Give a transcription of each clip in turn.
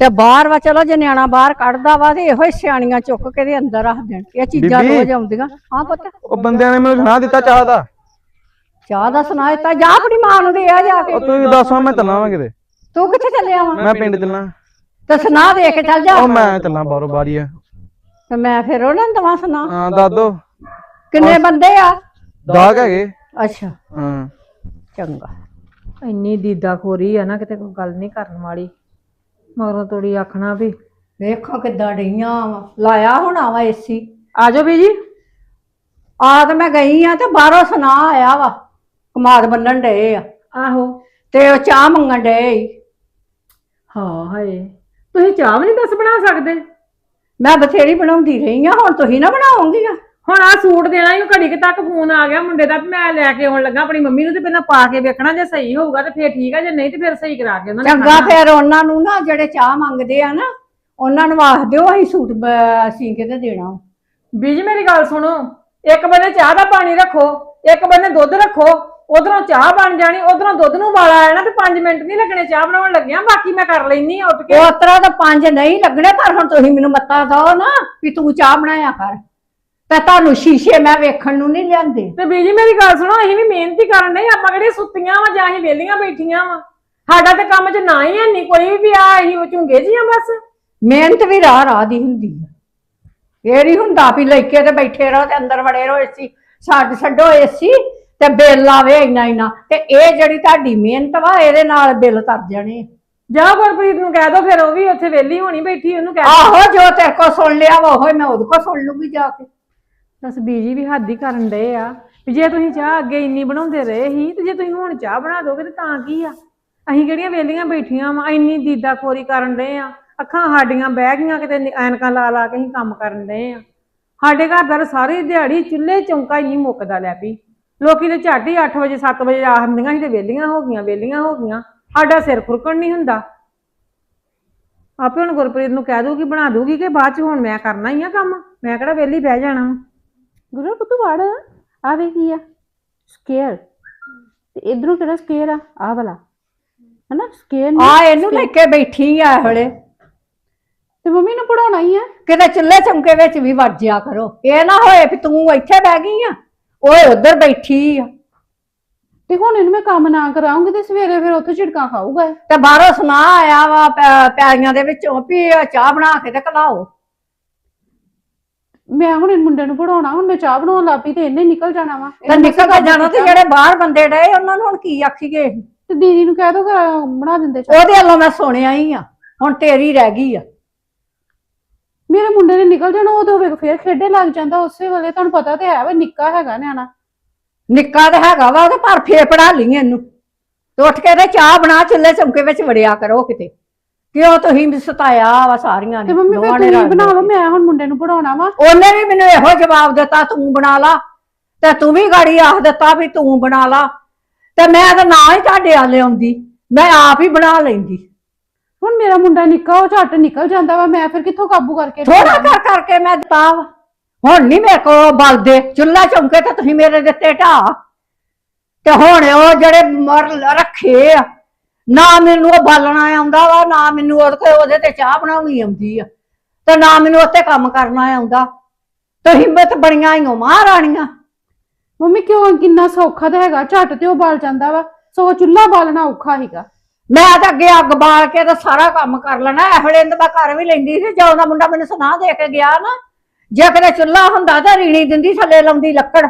ਤੇ ਬਾਹਰ ਵਾ ਚਲੋ ਜੇ ਨਿਆਣਾ ਬਾਹਰ ਕੱਢਦਾ ਵਾ ਤੇ ਇਹੋ ਹੀ ਸਿਆਣੀਆਂ ਚੁੱਕ ਕੇ ਦੇ ਅੰਦਰ ਰੱਖ ਦੇਣ। ਇਹ ਚੀਜ਼ਾਂ ਬੀਬੀ। ਰੋਜ਼ ਆਉਂਦੀਆਂ। ਹਾਂ ਪੁੱਤ। ਉਹ ਬੰਦਿਆਂ ਨੇ ਮੈਨੂੰ ਸੁਣਾ ਦਿੱਤਾ ਚਾਹ ਦਾ। ਚਾਹ ਦਾ ਸੁਣਾ ਦਿੱਤਾ। ਜਾ ਆਪਣੀ ਮਾਂ ਨੂੰ ਦੇ ਆ ਜਾ ਕੇ। ਉਹ ਤੂੰ ਦੱਸੋ ਮੈਂ ਚੱਲਾਂ ਵਾਂ ਕਿਤੇ। ਤੂੰ ਕਿੱਥੇ ਚੱਲਿਆ ਵਾ? ਮੈਂ ਪਿੰਡ ਚੱਲਾਂ। ਤੇ ਸੁਣਾ ਦੇ ਕੇ ਚੱਲ ਜਾ। ਉਹ ਮੈਂ ਚੱਲਾਂ ਬਾਹਰੋਂ ਬਾਰੀ ਆ। ਤੇ ਮੈਂ ਫਿਰ ਉਹਨਾਂ ਨੂੰ ਦਵਾਂ ਸੁਣਾ। ਹਾਂ ਦਾਦੋ ਕਿੰਨੇ ਬੰਦੇ ਆ? ਦਾਗ ਹੈਗੇ। ਅੱਛਾ। ਹਾਂ। ਚੰਗਾ। ਇੰਨੀ ਦੀਦਾ ਖੋਰੀ ਆ ਨਾ ਕਿਤੇ ਕੋਈ ਗੱਲ ਨਹੀਂ ਕਰਨ ਵਾਲੀ। ਮਗਰੋਂ ਤੋੜੀ ਆਖਣਾ ਵੀ। ਵੇਖੋ ਕਿੱਦਾਂ ਡਈਆਂ ਵਾ। ਲਾਇਆ ਹੋਣਾ ਵਾ ਏਸੀ ਆਜੋ ਬੀਜੀ। ਆ ਤੇ ਮੈਂ ਗਈ ਆ ਤੇ ਬਾਹਰੋਂ ਸੁਣਾ ਆਇਆ ਵਾ। ਕਮਾਦ ਬੰਨਣ ਡਏ ਆ। ਆਹੋ। ਤੇ ਉਹ ਚਾਹ ਮੰਗਣ ਡਏ ਈ। ਹਾਂ ਹਾਏ। ਤੁਸੀਂ ਚਾਹ ਵੀ ਨਹੀਂ ਦੱਸ ਬਣਾ ਸਕਦੇ। ਮੈਂ ਬਥੇਰੀ ਬਣਾਉਂਦੀ ਰਹੀ ਆ ਹੁਣ ਤੁਸੀਂ ਨਾ ਬਣਾਓਗੀਆਂ ਹੁਣ ਆ ਸੂਟ ਦੇਣਾ ਹੀ ਘੜੀ ਕੁ ਤੱਕ ਫੋਨ ਆ ਗਿਆ ਮੁੰਡੇ ਦਾ ਵੀ ਮੈਂ ਲੈ ਕੇ ਆਉਣ ਲੱਗਾ ਆਪਣੀ ਮੰਮੀ ਨੂੰ ਤੇ ਪਹਿਲਾਂ ਪਾ ਕੇ ਵੇਖਣਾ ਜੇ ਸਹੀ ਹੋਊਗਾ ਤੇ ਫੇਰ ਠੀਕ ਆ ਜੇ ਨਹੀਂ ਤੇ ਫੇਰ ਸਹੀ ਕਰਾ ਕੇ ਉਹਨਾਂ ਨੇ ਚੰਗਾ ਖਾਣਾ। ਫਿਰ ਉਹਨਾਂ ਨੂੰ ਨਾ ਜਿਹੜੇ ਚਾਹ ਮੰਗਦੇ ਆ ਨਾ ਉਹਨਾਂ ਨੂੰ ਆਖ ਦਿਓ ਅਸੀਂ ਸੂਟ ਬ- ਸੀ ਕੇ ਤੇ ਦੇਣਾ। ਬੀਜੀ ਮੇਰੀ ਗੱਲ ਸੁਣੋ ਇੱਕ ਬੰਨੇ ਚਾਹ ਦਾ ਪਾਣੀ ਰੱਖੋ ਇੱਕ ਬੰਨੇ ਦੁੱਧ ਰੱਖੋ ਉਧਰੋਂ ਚਾਹ ਬਣ ਜਾਣੀ ਉਧਰੋਂ ਦੁੱਧ ਨੂੰ ਉਬਾਲਾ ਆ ਜਾਣਾ ਤੇ 5 ਮਿੰਟ ਨਹੀਂ ਲੱਗਣੇ ਚਾਹ ਬਣਾਉਣ ਲੱਗਿਆ ਬਾਕੀ ਮੈਂ ਕਰ ਲੈਣੀ ਆ ਉੱਠ ਕੇ। ਉਹ ਤਰ੍ਹਾਂ ਤਾਂ ਪੰਜ ਨਹੀਂ ਲੱਗਣੇ ਪਰ ਹੁਣ ਤੁਸੀਂ ਮੈਨੂੰ ਮੱਤਾ ਦਿਓ ਨਾ ਵੀ ਤੂੰ ਚਾਹ ਬਣਾਇਆ ਕਰ। ਤੇ ਤੁਹਾਨੂੰ ਸ਼ੀਸ਼ੇ ਮੈਂ ਵੇਖਣ ਨੂੰ ਨਹੀਂ ਲਿਆਂਦੇ। ਤੇ ਬੀਜੀ ਮੇਰੀ ਗੱਲ ਸੁਣੋ ਅਸੀਂ ਵੀ ਮਿਹਨਤੀ ਕਰਨ ਡਏ ਆਪਾਂ ਕਿਹੜੀ ਸੁੱਤੀਆਂ ਵਾ ਜਾਂ ਅਸੀਂ ਵਿਹਲੀਆਂ ਬੈਠੀਆਂ ਵਾ। ਸਾਡਾ ਤੇ ਕੰਮ 'ਚ ਨਾ ਹੀ ਹੈ ਨਹੀਂ ਕੋਈ ਵੀ ਆ ਅਸੀਂ ਉਹ ਝੁੰਗੇ ਜੀਆਂ ਬਸ। ਮਿਹਨਤ ਵੀ ਰਾਹ ਰਾਹ ਦੀ ਹੁੰਦੀ ਆ। ਇਹ ਨਹੀਂ ਹੁੰਦਾ ਵੀ ਲੈ ਕੇ ਤੇ ਬੈਠੇ ਰਹੋ ਤੇ ਅੰਦਰ ਵੜੇ ਰਹੋ ਏਸੀ ਛੱਡ ਛੱਡੋ ਏਸੀ ਤੇ ਬਿੱਲ ਆਵੇ ਇੰਨਾ ਇੰਨਾ। ਤੇ ਇਹ ਜਿਹੜੀ ਤੁਹਾਡੀ ਮਿਹਨਤ ਵਾ ਇਹਦੇ ਨਾਲ ਬਿੱਲ ਤਰ ਜਾਣੇ ਜਾ ਗੁਰਪ੍ਰੀਤ ਨੂੰ ਕਹਿ ਦੋ ਫਿਰ ਉਹ ਵੀ ਉੱਥੇ ਵਿਹਲੀ ਹੋਣੀ ਬੈਠੀ ਉਹਨੂੰ ਕਹਿ ਆਹੋ ਜੋ ਤੇਰੇ ਕੋ ਸੁਣ ਲਿਆ ਵਾ ਉਹ ਮੈਂ ਉਹਦੇ ਕੋ ਸੁਣ ਲੂਗੀ ਜਾ ਕੇ। ਬਸ ਬੀਜੀ ਵੀ ਹੱਦ ਹੀ ਕਰਨ ਡਏ ਆ। ਵੀ ਜੇ ਤੁਸੀਂ ਚਾਹ ਅੱਗੇ ਇੰਨੀ ਬਣਾਉਂਦੇ ਰਹੇ ਸੀ, ਤੇ ਜੇ ਤੁਸੀਂ ਹੁਣ ਚਾਹ ਬਣਾ ਦੋਗੇ ਤੇ ਤਾਂ ਕੀ ਆ? ਅਸੀਂ ਕਿਹੜੀਆਂ ਵਿਹਲੀਆਂ ਬੈਠੀਆਂ ਵਾ, ਇੰਨੀ ਦੀਦਾ ਖੋਰੀ ਕਰਨ ਡਏ ਆ। ਅੱਖਾਂ ਸਾਡੀਆਂ ਬਹਿ ਗਈਆਂ ਕਿਤੇ, ਨੀ- ਐਨਕਾਂ ਲਾ ਲਾ ਕੇ ਅਸੀਂ ਕੰਮ ਕਰਨ ਡਏ ਆ। ਸਾਡੇ ਘਰ ਦਾ ਤਾਂ ਸਾਰੀ ਦਿਹਾੜੀ ਚੁੱਲ੍ਹੇ ਚੌਂਕਾ ਹੀ ਨਹੀਂ ਮੁੱਕਦਾ ਲੈ ਪਈ ਲੋਕੀ ਤੇ ਝੱਟ ਹੀ 8 ਵਜੇ 7 ਵਜੇ ਆ ਹੁੰਦੀਆਂ ਸੀ ਤੇ ਵਿਹਲੀਆਂ ਹੋ ਗਈਆਂ, ਵਿਹਲੀਆਂ ਹੋ ਗਈਆਂ। ਸਾਡਾ ਸਿਰ ਖੁਰਕਣ ਨਹੀਂ ਹੁੰਦਾ। ਆਪੇ ਹੁਣ ਗੁਰਪ੍ਰੀਤ ਨੂੰ ਕਹਿ ਦੂਗੀ ਬਣਾ ਦੂਗੀ ਕਿ ਬਾਅਦ ਚ ਹੁਣ ਮੈਂ ਕਰਨਾ ਹੀ ਆ ਕੰਮ? ਮੈਂ ਕਿਹੜਾ ਵਿਹਲੀ ਬਹਿ ਜਾਣਾ ਵਾ। ਗੁਰੂ ਪੁੱਤ ਵੜ ਆ ਵੇ ਕੀ ਆ ਸਕੇਅਰ ਤੇ ਇਧਰੋਂ ਕਿਹੜਾ ਸਕੇਅਰ ਆ ਆ ਵਾਲਾ। ਹਨਾ ਸਕੇਅਰ ਆ ਇਹਨੂੰ ਲੈ ਕੇ ਬੈਠੀ ਆ ਹਲੇ। ਤੇ ਮੰਮੀ ਨੂੰ ਪੜਾਉਣਾ ਹੀ ਆ। ਕਿਤੇ ਚੁੱਲ੍ਹੇ ਚੌਂਕੇ ਵਿੱਚ ਵੀ ਵਰਜਿਆ ਕਰੋ। ਇਹ ਨਾ ਹੋਏ ਵੀ ਤੂੰ ਇੱਥੇ ਬਹਿ ਗਈ ਆ ਓਏ ਉੱਧਰ ਬੈਠੀ ਆ। ਤੇ ਹੁਣ ਇਹਨੂੰ ਮੈਂ ਕੰਮ ਨਾ ਕਰਾਉਂਗੀ ਤੇ ਸਵੇਰੇ ਫਿਰ ਉੱਥੇ ਝਿੜਕਾਂ ਖਾਊਗਾ। ਤੇ ਬਾਹਰੋਂ ਸੁਣਾ ਆਇਆ ਵਾ ਪੈ- ਪੈਲੀਆਂ ਦੇ ਵਿੱਚੋਂ ਵੀ ਚਾਹ ਬਣਾ ਕੇ ਤੇ ਕਲਾਓ ਮੈਂ ਹੁਣ ਇਹ ਮੁੰਡੇ ਨੂੰ ਪੜਾਉਣਾ ਹੁਣ ਮੈਂ ਚਾਹ ਬਣਾਉਣ ਲੱਗ ਪਈ ਤੇ ਇਹਨੇ ਨਿਕਲ ਜਾਣਾ ਵਾ। ਤੇ ਨਿਕਲ ਕੇ ਜਾਣਾ ਤੇ ਜਿਹੜੇ ਬਾਹਰ ਬੰਦੇ ਡਏ ਉਹਨਾਂ ਨੂੰ ਹੁਣ ਕੀ ਆਖੀਏ? ਤੇ ਦੀਦੀ ਨੂੰ ਕਹਿ ਦੋ ਬਣਾ ਦਿੰਦੇ ਚਾਹ। ਉਹਦੇ ਵੱਲੋਂ ਮੈਂ ਸੁਣਿਆ ਹੀ ਆ ਹੁਣ ਤੇਰੀ ਰਹਿ ਗਈ ਆ। ਮੇਰੇ ਮੁੰਡੇ ਨੇ ਨਿਕਲ ਜਾਣਾ ਉਹ ਤੇ ਹੋਵੇ ਫਿਰ ਖੇਡੇ ਲੱਗ ਜਾਂਦਾ ਉਸੇ ਵੇਲੇ ਤੁਹਾਨੂੰ ਪਤਾ ਤੇ ਹੈ ਵਾ ਨਿੱਕਾ ਹੈਗਾ ਨਿਆਣਾ। ਨਿੱਕਾ ਤਾਂ ਹੈਗਾ ਵਾ ਉਹਦੇ ਪਰ ਫੇਰ ਪੜਾ ਲਈ ਇਹਨੂੰ। ਤੇ ਉੱਠ ਕੇ ਤੇ ਚਾਹ ਬਣਾ ਚੁੱਲ੍ਹੇ ਚੌਂਕੇ ਵਿੱਚ ਵੜਿਆ ਕਰੋ ਕਿਤੇ। ਕਿਉਂ ਤੁਸੀਂ ਵੀ ਸਤਾਇਆ ਵਾ ਸਾਰੀਆਂ ਤੇ ਨੇ ਮੰਮੀ ਦੋਵਾਂ ਫਿਰ ਨੇ ਤੁਸੀਂ ਰਲ ਬਣਾ ਮਿਲ ਲਓ ਕੇ। ਮੈਂ ਹੁਣ ਮੁੰਡੇ ਨੂੰ ਪੜਾਉਣਾ ਵਾ। ਉਹਨੇ ਵੀ ਮੈਨੂੰ ਇਹੋ ਜਵਾਬ ਦਿੱਤਾ ਤੂੰ ਬਣਾ ਲਾ। ਤੇ ਤੂੰ ਵੀ ਗਾੜੀ ਆਖ ਦਿੱਤਾ ਵੀ ਤੂੰ ਬਣਾ ਲਾ। ਤੇ ਮੈਂ ਤਾਂ ਨਾ ਹੀ ਤੁਹਾਡੇ ਆਲੇ ਆਉਂਦੀ ਮੈਂ ਆਪ ਹੀ ਬਣਾ ਲੈਂਦੀ। ਹੁਣ ਮੇਰਾ ਮੁੰਡਾ ਨਿੱਕਾ ਉਹ ਝੱਟ ਨਿਕਲ ਜਾਂਦਾ ਵਾ ਮੈਂ ਫਿਰ ਕਿੱਥੋਂ ਕਾਬੂ ਕਰਕੇ ਥੋੜਾ ਕਰ ਕਰਕੇ ਮੈਂ ਦਿੱਤਾ ਵਾ। ਹੁਣ ਨਹੀਂ ਮੇਰੇ ਕੋ ਬਲਦੇ। ਚੁੱਲ੍ਹਾ ਚੌਂਕੇ ਤੇ ਤੁਸੀਂ ਮੇਰੇ ਦਿੱਤੇ ਢਾ ਤੇ ਹੁਣ ਉਹ ਜਿਹੜੇ ਮਰ ਰੱਖੇ ਆ ਨਾ ਮੈਨੂੰ ਉਹ ਬਾਲਣਾ ਆਉਂਦਾ ਵਾ ਨਾ ਮੈਨੂੰ ਉਹਦੇ ਉਹਦੇ ਤੇ ਚਾਹ ਬਣਾਉਣੀ ਆਉਂਦੀ ਆ। ਤੇ ਨਾ ਮੈਨੂੰ ਉੱਤੇ ਕੰਮ ਕਰਨਾ ਆਉਂਦਾ ਤੇ ਹਿੰਮਤ ਬੜੀਆਂ ਹੀ ਮਹਾਰਾਣੀਆਂ। ਮੰਮੀ ਕਿਉਂ? ਕਿੰਨਾ ਸੌਖਾ ਤਾਂ ਹੈਗਾ। ਝੱਟ ਤੇ ਉਹ ਬਾਲ ਜਾਂਦਾ ਵਾ। ਸੋ ਚੁੱਲ੍ਹਾ ਬਾਲਣਾ ਔਖਾ ਹੈਗਾ ਮੈਂ ਤਾਂ ਅੱਗੇ ਅੱਗ ਬਾਲ ਕੇ ਤਾਂ ਸਾਰਾ ਕੰਮ ਕਰ ਲੈਣਾ। ਇਹ ਵੇਲੇ ਤਾਂ ਮੈਂ ਕਰ ਵੀ ਲੈਂਦੀ ਸੀ। ਜਦੋਂ ਦਾ ਮੁੰਡਾ ਮੈਨੂੰ ਸੁਣਾ ਦੇ ਕੇ ਗਿਆ ਨਾ। ਜੇ ਕਿਤੇ ਚੁੱਲ੍ਹਾ ਹੁੰਦਾ ਤਾਂ ਰੀਣੀ ਦਿੰਦੀ ਥੱਲੇ ਲਾਉਂਦੀ ਲੱਕੜ।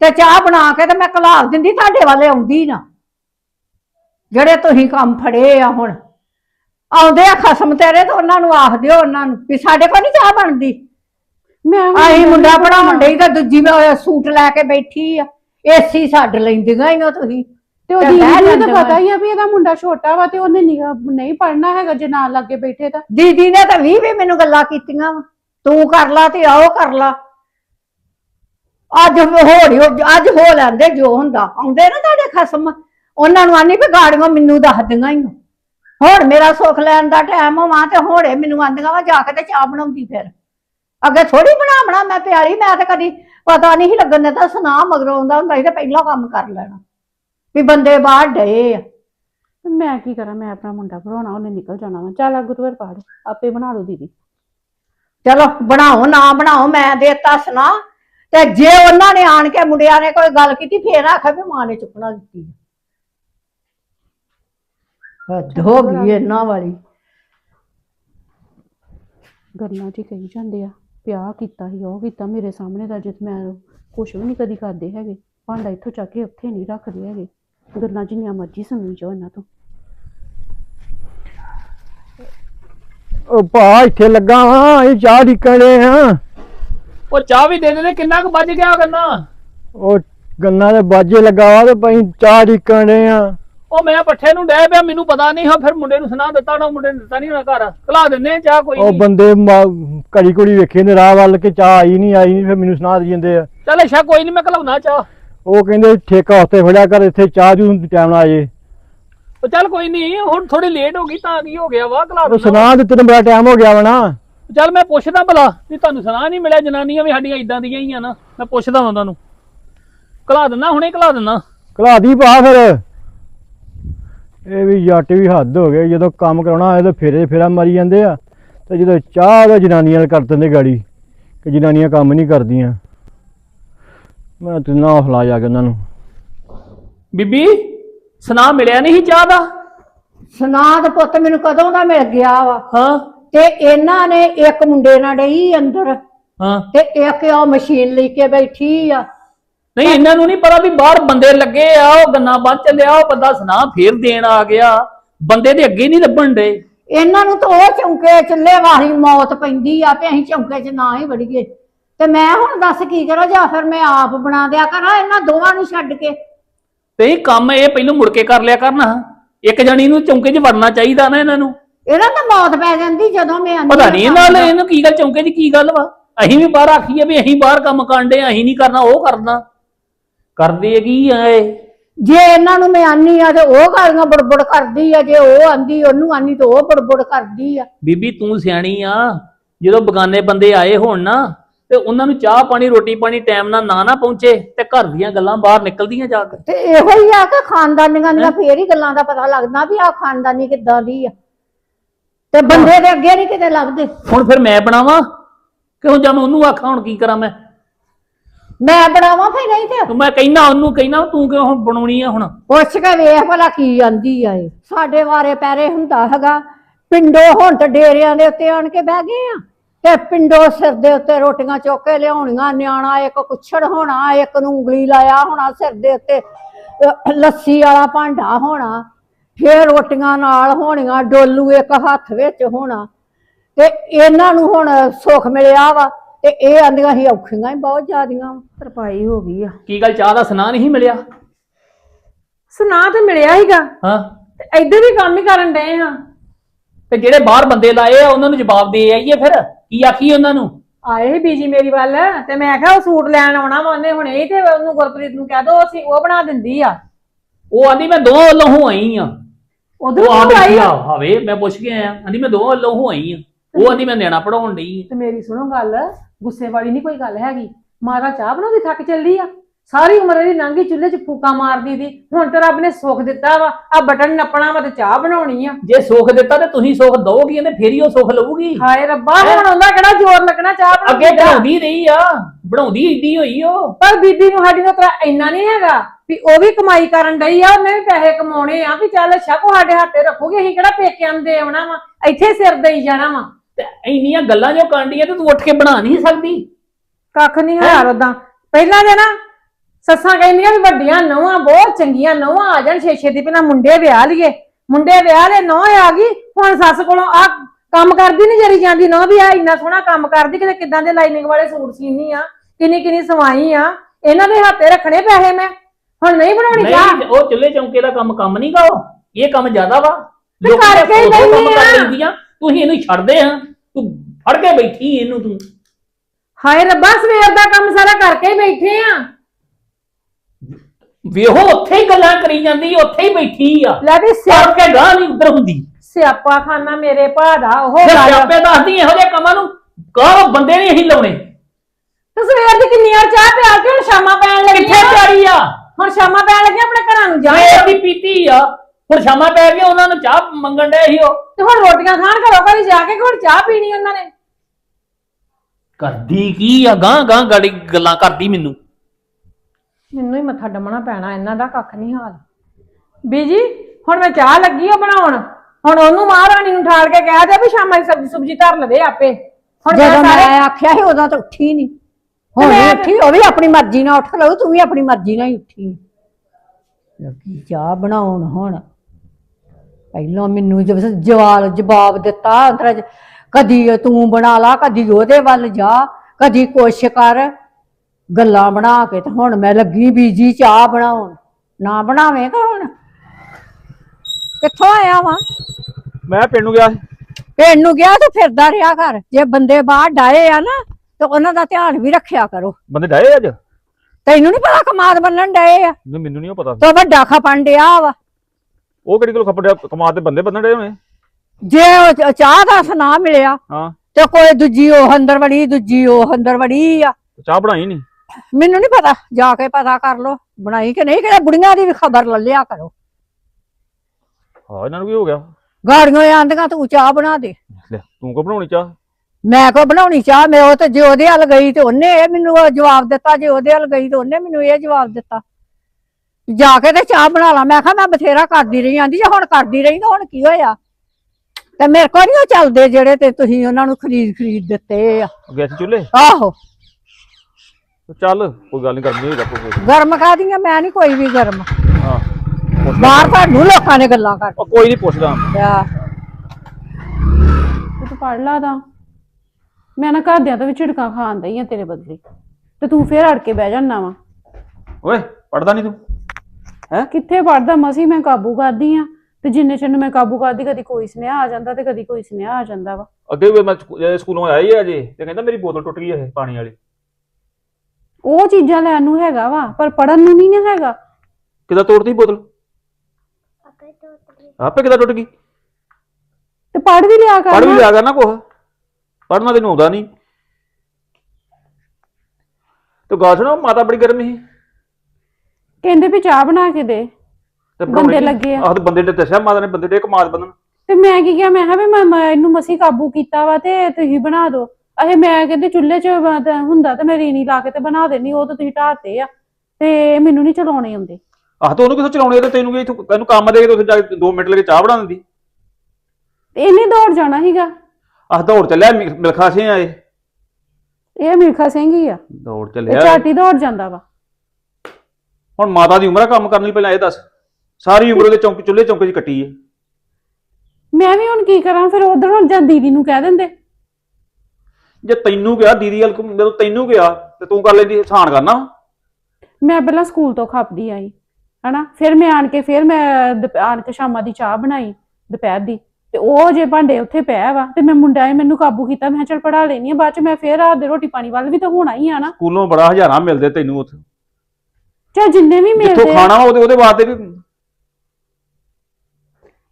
ਤੇ ਚਾਹ ਬਣਾ ਕੇ ਤੇ ਮੈਂ ਕਲਾਸ ਦਿੰਦੀ ਤੁਹਾਡੇ ਵਾਲੇ ਆਉਂਦੀ ਨਾ। ਜਿਹੜੇ ਤੁਸੀਂ ਕੰਮ ਫੜੇ ਆ ਹੁਣ ਆਉਂਦੇ ਆ ਖਸਮ ਤੇਰੇ ਤੇ ਉਹਨਾਂ ਨੂੰ ਆਖ ਦਿਓ ਉਹਨਾਂ ਨੂੰ ਵੀ ਸਾਡੇ ਕੋਲ ਨਹੀਂ ਚਾਹ ਬਣਦੀ। ਮੈਂ ਆਹੀ ਮੁੰਡੇ ਪੜਾਉਣ ਡਈ ਤਾਂ ਦੂਜੀ ਮੈਂ ਉਹ ਸੂਟ ਲੈ ਕੇ ਬੈਠੀ ਆ ਏਸੀ ਛੱਡ ਲੈਂਦੀਆਂ ਹੀ ਹੋ ਤੁਸੀਂ। ਤੇ ਉਹ ਦੀਦੀ ਨੂੰ ਤਾਂ। ਪਤਾ ਹੀ ਆ ਵੀ ਇਹਦਾ ਮੁੰਡਾ ਛੋਟਾ ਵਾ ਤੇ ਉਹਨੇ ਨਹੀਂ ਪੜਨਾ ਹੈਗਾ ਜੇ ਨਾਲ ਲੱਗੇ ਬੈਠੇ ਤਾਂ। ਦੀਦੀ ਨੇ ਤਾਂ ਵੀ ਵੀ ਮੈਨੂੰ ਗੱਲਾਂ ਕੀਤੀਆਂ ਵਾ। ਤੂੰ ਕਰ ਲਾ ਤੇ ਆਓ ਕਰ ਲਾ। ਅੱਜ ਹੋੜੀ ਅੱਜ ਹੋ ਲੈਂਦੇ ਜੋ ਹੁੰਦਾ। ਆਉਂਦੇ ਨਾ ਤੁਹਾਡੇ ਖਸਮ। ਉਹਨਾਂ ਨੂੰ ਆਨੀ ਵੀ ਗਾੜੀਆਂ ਮੈਨੂੰ ਦੱਸਦੀਆਂ ਹੀ ਹੁਣ ਮੇਰਾ ਸੁੱਖ ਲੈਣ ਦਾ ਟਾਈਮ ਹੋਵਾਂ ਤੇ ਹੋੜੇ ਮੈਨੂੰ ਆਂਦੀਆਂ ਵਾ ਜਾ ਕੇ ਤੇ ਚਾਹ ਬਣਾਉਂਦੀ ਫਿਰ। ਅੱਗੇ ਥੋੜੀ ਬਣਾ ਬਣਾ ਮੈਂ ਪਿਆਲੀ ਮੈਂ ਤਾਂ ਕਦੀ ਪਤਾ ਨਹੀਂ ਲੱਗਣ ਦਿੱਤਾ ਸੁਨਾ ਮਗਰੋਂ ਆਉਂਦਾ ਹੁੰਦਾ ਸੀ ਤੇ ਪਹਿਲਾਂ ਕੰਮ ਕਰ ਲੈਣਾ। ਵੀ ਬੰਦੇ ਬਾਹਰ ਡਏ ਆ। ਤੇ ਮੈਂ ਕੀ ਕਰਾਂ ਮੈਂ ਆਪਣਾ ਮੁੰਡਾ ਭਰਾਉਣਾ ਉਹਨੇ ਨਿਕਲ ਜਾਣਾ ਵਾ। ਚੱਲ ਤੋਂ ਪਾ ਦੇ ਆਪੇ ਬਣਾ ਲਓ ਦੀਦੀ। ਚਲੋ ਬਣਾਓ ਨਾ ਬਣਾਓ ਮੈਂ ਦੇਤਾ ਸੁਣਾ। ਤੇ ਜੇ ਉਹਨਾਂ ਨੇ ਆਣ ਕੇ ਮੁੰਡਿਆਂ ਨੇ ਕੋਈ ਗੱਲ ਕੀਤੀ ਫੇਰ ਆਖਿਆ ਵੀ ਮਾਂ ਨੇ ਚੁੱਕਣਾ ਦਿੱਤੀ ਹੱਦ ਹੋ ਗਈ ਇਹਨਾਂ ਵਾਲੀ। ਗੱਲਾਂ ਹੀ ਕਹੀ ਜਾਂਦੇ ਆ ਪਿਆ ਕੀਤਾ ਸੀ ਉਹ ਕੀਤਾ ਮੇਰੇ ਸਾਹਮਣੇ ਤਾਂ ਜਿੱਤ ਮੈਂ ਕੁਛ ਵੀ ਨਹੀਂ ਕਦੀ ਕਰਦੇ ਹੈਗੇ। ਭਾਂਡਾ ਇੱਥੋਂ ਚੱਕ ਕੇ ਉੱਥੇ ਨਹੀਂ ਰੱਖਦੇ ਹੈਗੇ। ਗੱਲਾਂ ਜਿੰਨੀਆਂ ਮਰਜ਼ੀ ਸੁਣੀ ਜਾਓ ਇਹਨਾਂ ਤੋਂ। ਉਹ ਭਾ ਇੱਥੇ ਲੱਗਾ ਵਾਂ ਇਹ ਚਾਹ ਢਿੱਕਣੇ ਆ। ਉਹ ਚਾਹ ਵੀ ਦੇ ਦੇ ਕਿੰਨਾ ਕੁ ਵੱਜ ਗਿਆ ਕਰਨਾ ਉਹ ਗੰਨਾ ਦੇ ਬਾਜੇ ਲੱਗਾ ਵਾ ਤੇ ਪਈ ਚਾਹ ਢਿੱਕਣੇ ਆ। ਉਹ ਮੈਂ ਪੱਠੇ ਨੂੰ ਡਹਿ ਪਿਆ ਮੈਨੂੰ ਪਤਾ ਨਹੀਂ ਹਾਂ ਫਿਰ ਮੁੰਡੇ ਨੂੰ ਸੁਣਾ ਦਿੱਤਾ ਨਾ ਮੁੰਡੇ ਨੇ ਦਿੱਤਾ ਨਹੀਂ ਹੋਣਾ ਘਰ। ਖਲਾ ਆ ਚਾਹ ਕੋਈ ਉਹ ਨਹੀਂ। ਬੰਦੇ ਘੜੀ ਘੜੀ ਵੇਖੇ ਨੇ ਰਾਹ ਵੱਲ ਕਿ ਚਾਹ ਆਈ ਨਹੀਂ ਆਈ ਨਹੀਂ ਫਿਰ ਮੈਨੂੰ ਸੁਣਾ ਦੇ ਜਾਂਦੇ ਆ। ਚੱਲ ਅੱਛਾ ਕੋਈ ਨਹੀਂ ਮੈਂ ਘਲਾਉਣਾ ਚਾਹ। ਉਹ ਕਹਿੰਦੇ ਠੇਕਾ ਉੱਤੇ ਫੜਿਆ ਕਰ ਇੱਥੇ ਚਾਹ ਜੂ ਟਾਈਮ ਨਾਲ ਆ ਜੇ। ਉਹ ਚੱਲ ਕੋਈ ਨਹੀਂ ਹੁਣ ਥੋੜੀ ਲੇਟ ਹੋ ਗਈ ਤਾਂ ਕੀ ਹੋ ਗਿਆ ਵਾ ਘਲਾ ਉਹ ਦਿੰਦਾ। ਸੁਣਾ ਦਿੱਤੇ ਨੂੰ ਬੜਾ ਟਾਈਮ ਹੋ ਗਿਆ ਵਾ ਨਾ। ਚੱਲ ਮੈਂ ਪੁੱਛਦਾ ਭਲਾ ਵੀ ਤੁਹਾਨੂੰ ਸੁਣਾ ਨਹੀਂ ਮਿਲਿਆ ਜਨਾਨੀਆਂ ਵੀ ਸਾਡੀਆਂ ਇਦਾਂ ਦੀਆਂ ਹੀ ਆ ਨਾ। ਮੈਂ ਪੁੱਛਦਾ ਉਹਨਾਂ ਨੂੰ ਘਲਾ ਦਿੰਦਾ ਹੁਣੇ ਘਲਾ ਦਿੰਦਾ। ਘਲਾ ਦੀ ਭਾ ਫਿਰ। ਇਹ ਵੀ ਜੱਟ ਵੀ ਹੱਦ ਹੋ ਗਏ। ਜਦੋਂ ਕੰਮ ਕਰਾਉਣਾ ਹੋਏ ਤਾਂ ਫੇਰੇ ਫੇਰਾ ਮਾਰੀ ਜਾਂਦੇ ਆ। ਤੇ ਜਦੋਂ ਚਾਹ ਦਾ ਜਨਾਨੀਆਂ ਕਰ ਦਿੰਦੇ ਗਾੜੀ ਕਿ ਜਨਾਨੀਆਂ ਕੰਮ ਨਹੀਂ ਕਰਦੀਆਂ। ਮੈਂ ਤੇ ਨਾ ਹਲਾ ਜਾ ਕੇ ਉਹਨਾਂ ਨੂੰ। ਬੀਬੀ ਸੁਣਾ ਮਿਲਿਆ ਨਹੀਂ ਸੀ ਚਾਹ ਦਾ? ਸੁਨਾ ਤੇ ਪੁੱਤ ਮੈਨੂੰ ਕਦੋਂ ਦਾ ਮਿਲ ਗਿਆ ਵਾ? ਹਾਂ। ਤੇ ਇਹਨਾਂ ਨੇ ਇੱਕ ਮੁੰਡੇ ਨਾਲ ਡਈ ਅੰਦਰ। ਹਾਂ। ਤੇ ਇੱਕ ਉਹ ਮਸ਼ੀਨ ਲੈ ਕੇ ਬੈਠੀ ਆ। ਨਹੀਂ ਇਹਨਾਂ ਨੂੰ ਨਹੀਂ ਪਤਾ ਵੀ ਬਾਹਰ ਬੰਦੇ ਲੱਗੇ ਆ ਉਹ ਗੰਨਾ ਬੰਦ ਚੱਲਿਆ ਉਹ ਬੰਦਾ ਸੁਣਾ ਫੇਰ ਦੇਣ ਆ ਗਿਆ। ਬੰਦੇ ਦੇ ਅੱਗੇ ਨਹੀਂ ਲੱਭਣ ਡੇ ਇਹਨਾਂ ਨੂੰ ਤਾਂ ਉਹ ਚੌਂਕੇ ਚੱਲੇ ਵਾਰੀ ਮੌਤ ਪੈਂਦੀ ਆ ਤੇ ਅਸੀਂ ਚੌਂਕੇ 'ਚ ਨਾ ਹੀ ਵੜੀਏ। ਤੇ ਮੈਂ ਹੁਣ ਦੱਸ ਕੀ ਕਰਾਂ ਜਾਂ ਫਿਰ ਮੈਂ ਆਪ ਬਣਾ ਦਿਆ ਕਰਾਂ ਇਹਨਾਂ ਦੋਵਾਂ ਨੂੰ ਛੱਡ ਕੇ? ਤੇ ਇਹ ਕੰਮ ਇਹ ਪਹਿਲਾਂ ਮੁੜ ਕੇ ਕਰ ਲਿਆ ਕਰਨਾ। ਇੱਕ ਜਣੀ ਨੂੰ ਚੌਂਕੇ 'ਚ ਵੜਨਾ ਚਾਹੀਦਾ ਨਾ ਇਹਨਾਂ ਨੂੰ। ਇਹਨਾਂ ਤਾਂ ਮੌਤ ਪੈ ਜਾਂਦੀ ਜਦੋਂ ਮੈਂ ਆਉਂਦੀ ਪਤਾ ਨਹੀਂ ਨਾਲ ਦਾ। ਇਹਨੂੰ ਕੀ ਗੱਲ ਚੌਂਕੇ 'ਚ ਕੀ ਗੱਲ ਵਾ? ਅਸੀਂ ਵੀ ਬਾਹਰ ਆਖੀਏ ਵੀ ਅਸੀਂ ਬਾਹਰ ਕੰਮ ਕਾਂਡੇ ਅਸੀਂ ਨਹੀਂ ਕਰਨਾ ਉਹ ਕਰਨਾ। ਕਰਦੇ ਕੀ ਆ ਇਹ? ਜੇ ਇਹਨਾਂ ਨੂੰ ਮੈਂ ਆਨੀ ਆ ਤੇ ਉਹ ਗਾਲੀਆਂ ਬੜਬੜ ਕਰਦੀ ਆ ਜੇ ਉਹ ਆਂਦੀ ਉਹਨੂੰ ਆਨੀ ਤੇ ਉਹ ਬੜਬੜ ਕਰਦੀ ਆ। ਬੀਬੀ ਤੂੰ ਸਿਆਣੀ ਆ। ਜਦੋਂ ਬਗਾਨੇ ਬੰਦੇ ਆਏ ਹੋਣ ਨਾ ਤੇ ਉਹਨਾਂ ਨੂੰ ਚਾਹ ਪਾਣੀ ਰੋਟੀ ਪਾਣੀ ਟਾਈਮ ਨਾਲ ਨਾ ਨਾ ਪਹੁੰਚੇ ਤੇ ਘਰ ਦੀਆਂ ਗੱਲਾਂ ਬਾਹਰ ਨਿਕਲਦੀਆਂ ਜਾ ਕੇ। ਤੇ ਇਹੋ ਹੀ ਆ ਕਿ ਖਾਨਦਾਨੀਆਂ ਦੀਆਂ ਫੇਰ ਹੀ ਗੱਲਾਂ ਦਾ ਪਤਾ ਲੱਗਦਾ ਵੀ ਆ ਖਾਨਦਾਨੀ ਕਿੱਦਾਂ ਦੀ ਆ। ਤੇ ਬੰਦੇ ਦੇ ਅੱਗੇ ਨਹੀਂ ਕਿਤੇ ਲੱਭਦੇ ਹੁਣ ਫਿਰ ਮੈਂ ਬਣਾਵਾਂ? ਕਿਉਂ ਜਾਂ ਮੈਂ ਉਹਨੂੰ ਆਖਾਂ ਹੁਣ ਕੀ ਕਰਾਂ ਮੈਂ? ਮੈਂ ਬਣਾਵਾਂ ਫੇ ਨਹੀਂ ਤੇ ਤੂੰ ਮੈਂ ਕਹਿਣਾ ਉਹਨੂੰ ਕਹਿਣਾ ਤੂੰ ਕਿਉਂ ਹੁਣ ਬਣਾਉਣੀ ਆ ਹੁਣ? ਪੁੱਛ ਕੇ ਵੇਖ ਭਲਾ ਕੀ ਆਂਦੀ ਆ ਇਹ। ਸਾਡੇ ਵਾਰੇ ਪੈਰੇ ਹੁੰਦਾ ਹੈਗਾ। ਪਿੰਡੋਂ ਹੁਣ ਤੇ ਡੇਰਿਆਂ ਦੇ ਉੱਤੇ ਆਣ ਕੇ ਬਹਿ ਗਏ ਆ। ਤੇ ਪਿੰਡੋਂ ਸਿਰ ਦੇ ਉੱਤੇ ਰੋਟੀਆਂ ਚੁੱਕ ਕੇ ਲਿਆਉਣੀਆਂ ਨਿਆਣਾ ਇੱਕ ਕੁੱਛੜ ਹੋਣਾ ਇੱਕ ਨੂੰ ਉਂਗਲੀ ਲਾਇਆ ਹੋਣਾ ਸਿਰ ਦੇ ਉੱਤੇ ਅਹ ਲੱਸੀ ਵਾਲਾ ਭਾਂਡਾ ਹੋਣਾ ਫੇਰ ਰੋਟੀਆਂ ਨਾਲ ਹੋਣੀਆਂ ਡੋਲੂ ਇੱਕ ਹੱਥ ਵਿੱਚ ਹੋਣਾ। ਤੇ ਇਹਨਾਂ ਨੂੰ ਹੁਣ ਸੁੱਖ ਮਿਲਿਆ ਵਾ। ਤੇ ਇਹ ਆਂਦੀਆਂ ਸੀ ਔਖੀਆਂ ਹੀ ਬਹੁਤ ਜ਼ਿਆਦੀਆਂ। ਤਰਪਾਈ ਹੋ ਗਈ ਆ। ਕੀ ਗੱਲ ਚਾਹ ਦਾ ਸੁਨਾ ਨਹੀਂ ਮਿਲਿਆ? ਸੁਨਾ ਤੇ ਮਿਲਿਆ ਹੀਗਾ ਹਾਂ। ਤੇ ਇੱਧਰ ਵੀ ਕੰਮ ਹੀ ਕਰਨ ਡਏ ਹਾਂ ਤੇ ਜਿਹੜੇ ਬਾਹਰ ਬੰਦੇ ਲਾਏ ਆ ਉਹਨਾਂ ਨੂੰ ਜਵਾਬ ਦੇ ਆਈਏ ਫਿਰ। ਕੀ ਆਖੀ ਉਹਨਾਂ ਨੂੰ? ਆਏ ਸੀ ਬੀਜੀ ਮੇਰੀ ਵੱਲ ਤੇ ਮੈਂ ਕਿਹਾ ਉਹ ਸੂਟ ਲੈਣ ਆਉਣਾ ਵਾ ਉਹਨੇ ਹੁਣੇ ਹੀ ਤੇ ਉਹਨੂੰ ਗੁਰਪ੍ਰੀਤ ਨੂੰ ਕਹਿ ਦੋ ਅਸੀਂ ਉਹ ਬਣਾ ਦਿੰਦੀ ਆ। ਉਹ ਆਂਦੀ ਮੈਂ ਦੋਵਾਂ ਵੱਲੋਂ ਹੋ ਆਈ ਆ। ਉਧਰ ਉਹ ਆ ਆਈ ਆ? ਆ ਹਾਵੇ ਮੈਂ ਪੁੱਛ ਕੇ ਆਇਆ। ਆਂਦੀ ਮੈਂ ਦੋਵਾਂ ਵੱਲੋਂ ਹੋ ਆਈ ਆ। ਉਹ ਆਂਦੀ ਮੈਂ ਨਿਆਣਾ ਪੜਾਉਣ ਡਈ ਆ। ਤੇ ਮੇਰੀ ਸੁਣੋ ਗੱਲ ਗੁੱਸੇ ਵਾਲੀ ਨਹੀਂ ਕੋਈ ਗੱਲ ਹੈਗੀ। ਮਾਤਾ ਚਾਹ ਬਣਾਉਂਦੀ ਥੱਕ ਚੱਲੀ ਆ। ਸਾਰੀ ਉਮਰ ਇਹਦੀ ਨੰਗੀ ਚੁੱਲ੍ਹੇ 'ਚ ਫੂਕਾ ਮਾਰਦੀ ਦੀ ਹੁਣ ਤੇ ਰੱਬ ਨੇ ਸੁੱਖ ਦਿੱਤਾ ਵਾ। ਆ ਬਟਨ ਨੱਪਣਾ ਵਾ ਤੇ ਚਾਹ ਬਣਾਉਣੀ ਆ। ਜੇ ਸੁੱਖ ਦਿੱਤਾ ਤੇ ਤੁਸੀਂ ਸੁੱਖ ਦਓਗੀ ਤੇ ਫੇਰ ਹੀ ਉਹ ਸੁੱਖ ਲਊਗੀ। ਹਾਏ ਰੱਬਾ ਹੁਣ ਆਉਂਦਾ ਕਿਹੜਾ ਜ਼ੋਰ ਲੱਗਣਾ ਚਾਹ ਅੱਗੇ ਬਣਾਉਣ ਦਾ? ਬਣਾਉਂਦੀ ਰਹੀ ਆ। ਬਣਾਉਂਦੀ ਏਡੀ ਹੋਈ ਉਹ। ਪਰ ਬੀਬੀ ਨੂੰ ਸਾਡੀ ਦਾ ਤਰਾ ਇੰਨਾ ਨਹੀਂ ਹੈਗਾ ਵੀ ਉਹ ਵੀ ਕਮਾਈ ਕਰਨ ਡਈ ਆ ਉਹਨੇ ਵੀ ਪੈਸੇ ਕਮਾਉਣੇ ਆ ਵੀ ਚੱਲ ਅੱਛਾ ਕੋ ਸਾਡੇ ਹੱਥੇ ਰੱਖੋਗੇ ਅਸੀਂ ਕਿਹੜਾ ਪੇਕਿਆਂ ਨੂੰ ਦੇ ਆਉਣਾ ਵਾ? ਇੱਥੇ ਸਿਰ ਦੇਈ ਜਾਣਾ ਵਾ। ਤੇ ਇੰਨੀਆਂ ਗੱਲਾਂ ਜੋ ਕਾਂਡੀਆਂ ਤੇ ਤੂੰ ਉੱਠ ਕੇ ਬਣਾ ਨਹੀਂ ਸਕਦੀ। ਕੱਖ ਨਹੀਂ ਹੋਇਆ ਉਦਾਂ। ਪਹਿਲਾਂ ਦੇ ਨਾ ਸੱਸਾਂ ਕਹਿੰਦੀਆਂ ਵੀ ਵੱਡੀਆਂ ਨੌਵਾਂ ਬਹੁਤ ਚੰਗੀਆਂ ਨੌਵਾਂ ਆ ਜਾਣ ਛੇ ਛੇ ਦੀ ਪਹਿਲਾਂ ਮੁੰਡੇ ਵਿਆਹ ਲਈਏ। ਮੁੰਡੇ ਵਿਆਹ ਦੇ ਨੌ ਆ ਗਈ ਹੁਣ ਸੱਸ ਕੋਲੋਂ ਆ ਕੰਮ ਕਰਦੀ ਨਹੀਂ ਜਰੀ ਜਾਂਦੀ ਨੌ ਵੀ ਆ ਇੰਨਾ ਸੋਹਣਾ ਕੰਮ ਕਰਦੀ ਕਿਤੇ ਕਿਦਾਂ ਦੇ ਲਾਈਨਿੰਗ ਵਾਲੇ ਸੂਟ ਸੀਨੀ ਆ ਕਿੰਨੀ ਕਿੰਨੀ ਸਵਾਈ ਆ। ਇਹਨਾਂ ਦੇ ਹੱਥੇ ਰੱਖਣੇ ਪੈਸੇ ਮੈਂ। ਹੁਣ ਨਹੀਂ ਬਣਾਉਣੀ ਚਾਹ? ਨਹੀਂ ਉਹ ਚੁੱਲ੍ਹੇ ਚੌਂਕੇ ਦਾ ਕੰਮ ਕੰਮ ਨਹੀਂ ਗਾ ਉਹ। ਇਹ ਕੰਮ ਜ਼ਿਆਦਾ ਵਾ। ਤੇ ਲੋਕੀ ਕਰਕੇ ਹੀ ਆ। ਤੁਸੀਂ ਇਹਨੂੰ ਛੱਡਦੇ ਆ। ਤੂੰ ਫੜ ਕੇ ਬੈਠੀ ਇਹਨੂੰ ਤੂੰ। ਹਾਏ ਰੱਬਾ ਸਵੇਰ ਦਾ ਕੰਮ ਸਾਰਾ ਕਰਕੇ ਹੀ ਬੈਠੇ ਆ। ਵੇਹੋ ਉੱਥੇ ਹੀ ਗੱਲਾਂ ਕਰੀ ਜਾਂਦੀ ਉੱਥੇ ਹੀ ਬੈਠੀ ਆ। ਲੈ ਵੀ ਸਿਆ- ਕੇ ਗਾਂ ਨਹੀਂ ਉਧਰ ਹੁੰਦੀ। ਸਿਆਪਾ ਖਾਨਾ ਮੇਰੇ ਭਾ ਦਾ ਉਹ ਫਿਰ ਗੱਲ ਸਿਆਪੇ ਦੱਸਦੀ ਇਹੋ ਜਿਹੇ ਕੰਮਾਂ ਨੂੰ ਕਹੋ ਬੰਦੇ ਨਹੀਂ ਅਸੀਂ ਲਾਉਣੇ। ਤੇ ਸਵੇਰ ਦੀ ਕਿੰਨੀ ਵਾਰ ਚਾਹ ਪਿਆ ਕੇ ਹੁਣ ਸ਼ਾਮਾਂ ਪੈਣ ਕਿੱਥੇ ਲੱਗੀਆਂ ਤਿਆਰੀ ਆ? ਹੁਣ ਸ਼ਾਮਾਂ ਪੈਣ ਲੱਗੀਆਂ ਆਪਣੇ ਘਰਾਂ ਨੂੰ ਜਾ। ਦੀ ਪੀਤੀ ਆ। ਹੁਣ ਸ਼ਾਮਾਂ ਪੈ ਗਈਆਂ ਉਹਨਾਂ ਨੂੰ ਚਾਹ ਮੰਗਣ ਡਿਆ ਸੀ ਉਹ। ਤੇ ਹੁਣ ਰੋਟੀਆਂ ਖਾਣ ਘਰੋਂ ਘਰੀ ਜਾ ਕੇ ਕਿ ਹੁਣ ਚਾਹ ਪੀਣੀ ਉਹਨਾਂ ਨੇ। ਕਰਦੀ ਕੀ ਆ? ਗਾਂ ਗਾਂ ਗਾੜੀ ਗੱਲਾਂ ਕਰਦੀ ਮੈਨੂੰ। ਮੈਨੂੰ ਹੀ ਮੱਥਾ ਡੰਮਣਾ ਪੈਣਾ ਇਹਨਾਂ ਦਾ ਕੱਖ ਨਹੀਂ ਹਾਲ। ਬੀਜੀ ਹੁਣ ਮੈਂ ਚਾਹ ਲੱਗੀ ਆ ਬਣਾਉਣ। ਹੁਣ ਉਹਨੂੰ ਮਹਾਰਾਣੀ ਨੂੰ ਠਾਲ ਕੇ ਕਹਿ ਦੇ ਵੀ ਸ਼ਾਮਾਂ ਦੀ ਸਬਜ਼ੀ ਸੁਬਜੀ ਧਰ ਲਵੇ ਆਪੇ। ਹੁਣ ਮੈਂ ਜਦੋਂ ਸਾਰੇ ਮੈਂ ਆਖਿਆ ਸੀ ਉਦੋਂ ਤਾਂ ਉੱਠੀ ਨਹੀਂ ਹੁਣ ਮੈਂ- ਉੱਠੀ ਉਹ ਵੀ ਆਪਣੀ ਮਰਜ਼ੀ ਨਾਲ ਉੱਠ ਲਊ ਤੂੰ ਵੀ ਆਪਣੀ ਮਰਜ਼ੀ ਨਾਲ ਹੀ ਉੱਠੀ। ਲੱਗੀ ਚਾਹ ਬਣਾਉਣ ਹੁਣ। ਪਹਿਲਾਂ ਮੈਨੂੰ ਜਦ ਜਵਾਲ ਜਵਾਬ ਦਿੱਤਾ ਅੰਦਰ ਜ- ਕਦੀ ਤੂੰ ਬਣਾ ਲਾ ਕਦੀ ਉਹਦੇ ਵੱਲ ਜਾ ਕਦੀ ਕੁਛ ਕਰ। ਗੱਲਾਂ ਬਣਾ ਕੇ ਤੇ ਹੁਣ ਮੈਂ ਲੱਗੀ ਬੀਜੀ ਚਾਹ ਬਣਾਉਣ। ਨਾ ਬਣਾਵੇਂਗਾ ਹੁਣ? ਕਿੱਥੋਂ ਆਇਆ ਵਾਂ? ਮੈਂ ਪਿੰਡ ਨੂੰ ਗਿਆ ਸੀ। ਨੂੰ ਗਿਆ ਤੇ ਫਿਰਦਾ ਰਿਹਾ ਕਰ ਜੇ ਬੰਦੇ ਬਾਹਰ ਡਾਏ ਆ ਨਾ ਤੇ ਉਹਨਾਂ ਦਾ ਧਿਆਨ ਵੀ ਰੱਖਿਆ ਕਰੋ। ਬੰਦੇ ਡਾਏ ਅੱਜ? ਤੈਨੂੰ ਨਹੀਂ ਪਤਾ ਕਮਾਦ ਬੰਨਣ ਡਏ ਆ? ਨਹੀਂ, ਮੈਨੂੰ ਨਹੀਂ ਪਤਾ। ਤੇ ਵੱਡਾ ਖਪਣ ਡਿਆ ਵਾ। ਉਹ ਕਿਹੜੀ ਕੋਲ ਖੱਪੜਿਆ? ਕਮਾਦ ਦੇ ਬੰਦੇ ਬੰਦਣ ਡਏ ਹੋਣੇ? ਜੇ ਉਹ ਚ- ਚਾਹ ਦਾ ਸੁਨਾ ਮਿਲਿਆ ਹਾਂ। ਤੇ ਕੋਈ ਦੂਜੀ ਉਹ ਅੰਦਰ ਵੜੀ ਦੂਜੀ ਉਹ ਅੰਦਰ ਵੜੀ ਆ। ਚਾਹ ਬਣਾਈ ਨਹੀਂ? ਮੈਨੂੰ ਨਹੀਂ ਪਤਾ ਜਾ ਕੇ ਪਤਾ ਕਰ ਲੋ ਬਣਾਈ ਕਿ ਨਹੀਂ ਕਿਹੜੇ ਬੁੜੀਆਂ ਦੀ ਵੀ ਖਬਰ ਲੈ ਲਿਆ ਕਰੋ। ਹਾਂ ਇਹਨਾਂ ਨੂੰ ਕੀ ਹੋ ਗਿਆ। ਗਾੜੀਆਂ ਆਂਦੀਆਂ ਤੂੰ ਚਾਹ ਬਣਾ ਦੇ। ਲੈ ਤੂੰ ਕੋ ਬਣਾਉਣੀ ਚਾਹ? ਮੈਂ ਕੋ ਬਣਾਉਣੀ ਚਾਹ? ਮੈਂ ਉਹ ਤੇ ਜੇ ਉਹਦੇ ਹੱਲ ਗਈ ਤੇ ਉਹਨੇ ਇਹ ਮੈਨੂੰ ਉਹ ਜਵਾਬ ਦਿੱਤਾ ਜੇ ਉਹਦੇ ਹੱਲ ਗਈ ਤੇ ਉਹਨੇ ਮੈਨੂੰ ਇਹ ਜਵਾਬ ਦਿੱਤਾ। ਜਾ ਕੇ ਤੇ ਚਾਹ ਬਣਾ ਲਾ। ਮੈਂ ਕਿਹਾ ਮੈਂ ਬਥੇਰਾ ਕਰਦੀ ਰਹੀ ਆਂਦੀ ਜੇ ਹੁਣ ਕਰਦੀ ਰਹੀ ਤਾਂ ਹੁਣ ਕੀ ਹੋਇਆ? ਤੇ ਮੇਰੇ ਕੋਲ ਨਹੀਂ ਉਹ ਚੱਲਦੇ ਜਿਹੜੇ ਤੇ ਤੁਸੀਂ ਉਹਨਾਂ ਨੂੰ ਖਰੀਦ ਖਰੀਦ ਦਿੱਤੇ ਆ। ਗੈਸ ਚੁੱਲੇ ਆਹੋ। ਚੱਲ ਕੋਈ ਗੱਲ ਨਹੀਂ ਕਰਨੀ ਹੋਈ ਰੱਖੋ ਗਰਮ ਖਾਦੀਆਂ ਮੈਂ ਨਹੀਂ ਕੋਈ ਵੀ ਗਰਮ। ਹਾਂ ਬਾਹਰ ਤੁਹਾਨੂੰ ਲੋਕਾਂ ਨੇ ਗੱਲਾਂ ਕਰ ਉਹ ਕੋਈ ਨਹੀਂ ਪੁੱਛਦਾ। ਲਿਆ ਤੂੰ ਪੜ ਲਾ ਦਾ ਮੈਂ ਨਾ ਘਰਦਿਆਂ ਤੋਂ ਵੀ ਝਿੜਕਾਂ ਖਾਣ ਦਈ ਆ ਤੇਰੇ ਬਦਲੇ। ਤੇ ਤੂੰ ਫੇਰ ਅੜ ਕੇ ਬਹਿ ਜਾਨਾ ਵਾ। ਓਏ ਪੜਦਾ ਨਹੀਂ ਤੂੰ? ਕਿੱਥੇ ਪੜਦਾ ਮਸੀ? ਮੈਂ ਕਾਬੂ ਕਰਦੀ ਆ। ਤੇ ਜਿੰਨੇ ਚਿਰ ਨੂੰ ਮੈਂ ਕਾਬੂ ਕਰਦੀ ਕਦੀ ਕੋਈ ਸੁਨੇਹਾ ਆ ਜਾਂਦਾ ਤੇ ਕਦੀ ਕੋਈ ਸੁਨੇਹਾ ਆ ਜਾਂਦਾ ਵਾ। ਅੱਗੇ ਵੀ ਮੈਂ ਸਕੂ- ਜਦੋਂ ਸਕੂਲੋਂ ਆਇਆ ਹੀ ਅਜੇ ਤੇ ਕਹਿੰਦਾ ਮੇਰੀ ਬੋਤਲ ਟੁੱਟ ਗਈ ਇਹ ਪਾਣੀ ਵਾਲੀ। ਉਹ ਚੀਜ਼ਾਂ ਲੈਣ ਨੂੰ ਹੈਗਾ ਵਾ ਪਰ ਪੜਨ ਨੂੰ ਨਹੀਂ ਨਾ ਹੈਗਾ। ਕਿਦਾਂ ਤੋੜਦੀ ਬੋਤਲ? ਆਪੇ ਕਿਦਾਂ ਟੁੱਟ ਗਈ? ਤੇ ਪੜ ਵੀ ਲਿਆ ਕਰ ਪੜ ਵੀ ਨਾ। ਲਿਆ ਕਰ ਨਾ ਕੁਛ। ਪੜਨਾ ਤੈਨੂੰ ਆਉਂਦਾ ਨਹੀਂ। ਤੂੰ ਗੱਲ ਸੁਣੋ ਮਾਤਾ ਬੜੀ ਗਰਮ ਸੀ। ਕਹਿੰਦੇ ਵੀ ਚਾਹ ਬਣਾ ਕੇ ਦੇ। ਤੇ ਬੰਦੇ। ਲੱਗੇ ਆ। ਆਹ ਤੇ ਬੰਦੇ ਨੇ ਦੱਸਿਆ ਮਾਤਾ ਨੇ ਬੰਦੇ ਦੇ ਕਮਾਦ ਬੰਨਣ। ਤੇ ਮੈਂ ਕੀ ਕਿਹਾ ਮੈਂ ਕਿਹਾ ਵੀ ਮੈਂ ਮੈਂ ਇਹਨੂੰ ਮਸੀ ਕਾਬੂ ਕੀਤਾ ਵਾ ਤੇ ਤੁਸੀਂ ਬਣਾ ਦਿਓ। ਅਹੇ ਮੈਂ ਕਹਿੰਦੇ ਚੁੱਲ੍ਹੇ 'ਚ ਤਾਂ ਹੁੰਦਾ ਤੇ ਮੈਂ ਰੀਣੀ ਲਾ ਕੇ ਤੇ ਬਣਾ ਦੇਣੀ ਉਹ ਤਾਂ ਤੁਸੀਂ ਢਾਤੇ ਆ। ਤੇ ਮੈਨੂੰ ਨਹੀਂ ਚਲਾਉਣੇ ਆਉਂਦੇ। ਆਹ ਤਾਂ ਉਹਨੂੰ ਕਿਥੋਂ ਚਲਾਉਣੇ ਤੇ ਤੈਨੂੰ ਕੀ ਇੱਥੋਂ ਤੈਨੂੰ ਕੰਮ ਦੇ ਕੇ ਤੇ ਉੱਥੇ ਜਾ ਕੇ 2 ਮਿੰਟ ਲੱਗੇ ਚਾਹ ਬਣਾ ਦਿੰਦੀ। ਤੇ ਇਹਨੇ ਦੌੜ ਜਾਣਾ ਸੀਗਾ। ਆਹ ਦੌੜ ਚੱਲਿਆ ਮਿ- ਮਿਲਖਾ ਸੇ ਆਏ ਇਹ। ਮਿਲਖਾ ਸਿੰਘ ਹੀ ਆ। ਦੌੜ ਇਹ ਚੱਲਿਆ। ਝਾਟੀ ਦੌੜ ਜਾਂਦਾ ਵਾ। ਹੁਣ ਮਾਤਾ ਦੀ ਉਮਰ ਆ ਕੰਮ ਕਰਨ ਲਈ ਪਹਿਲਾਂ ਇਹ ਦੱਸ। ਸਾਰੀ ਉਮਰ ਉਹਦੇ ਚੌਂਕ ਚੁੱਲ੍ਹੇ ਚੌਂਕੇ 'ਚ ਕੱਟੀ ਹੈ। ਮੈਂ ਵੀ ਹੁਣ ਕੀ ਕਰਾਂ ਫਿਰ ਉਧਰ ਹੁਣ ਜਾਂ ਦੀਦੀ ਨੂੰ ਕਹਿ ਦਿੰਦੇ। ਜੇ ਤੈਨੂੰ ਕਿਹਾ ਦੀਦੀ ਹਲ ਜਦੋਂ ਤੈਨੂੰ ਕਿਹਾ ਤੇ ਤੂੰ ਕਰ ਲੈਂਦੀ ਆਸਾਨ ਕਰਨਾ। ਮੈਂ ਪਹਿਲਾਂ ਸਕੂਲ ਤੋਂ ਖੱਪਦੀ ਆਈ ਹਨਾ? ਫਿਰ ਮੈਂ ਆਣ ਕੇ ਫਿਰ ਮੈਂ ਦੁਪ- ਆਣ ਕੇ ਸ਼ਾਮਾਂ ਦੀ ਚਾਹ ਬਣਾਈ ਦੁਪਹਿਰ ਦੀ। ਤੇ ਉਹ ਜੇ ਭਾਂਡੇ ਉੱਥੇ ਪਿਆ ਵਾ ਤੇ ਮੈਂ ਮੁੰਡਾ ਨੇ ਮੈਨੂੰ ਕਾਬੂ ਕੀਤਾ ਮੈਂ ਚਲ ਪੜਾ ਲੈਣੀ ਆ ਬਾਅਦ ਚ ਮੈਂ ਫਿਰ ਰਾਤ ਦੇ ਰੋਟੀ ਪਾਣੀ ਵੱਲ ਵੀ ਤਾਂ ਹੋਣਾ ਹੀ ਆ ਨਾ। ਸਕੂਲੋਂ ਬੜਾ ਹਜ਼ਾਰਾਂ ਮਿਲਦੇ ਤੈਨੂੰ ਉੱਥੇ। ਚਾਹੇ ਜਿੰਨੇ ਵੀ ਜਿੱਥੋਂ ਮਿਲਦੇ ਆ, ਖਾਣਾ ਉਹਦੇ ਉਹਦੇ ਵਾਸਤੇ ਵੀ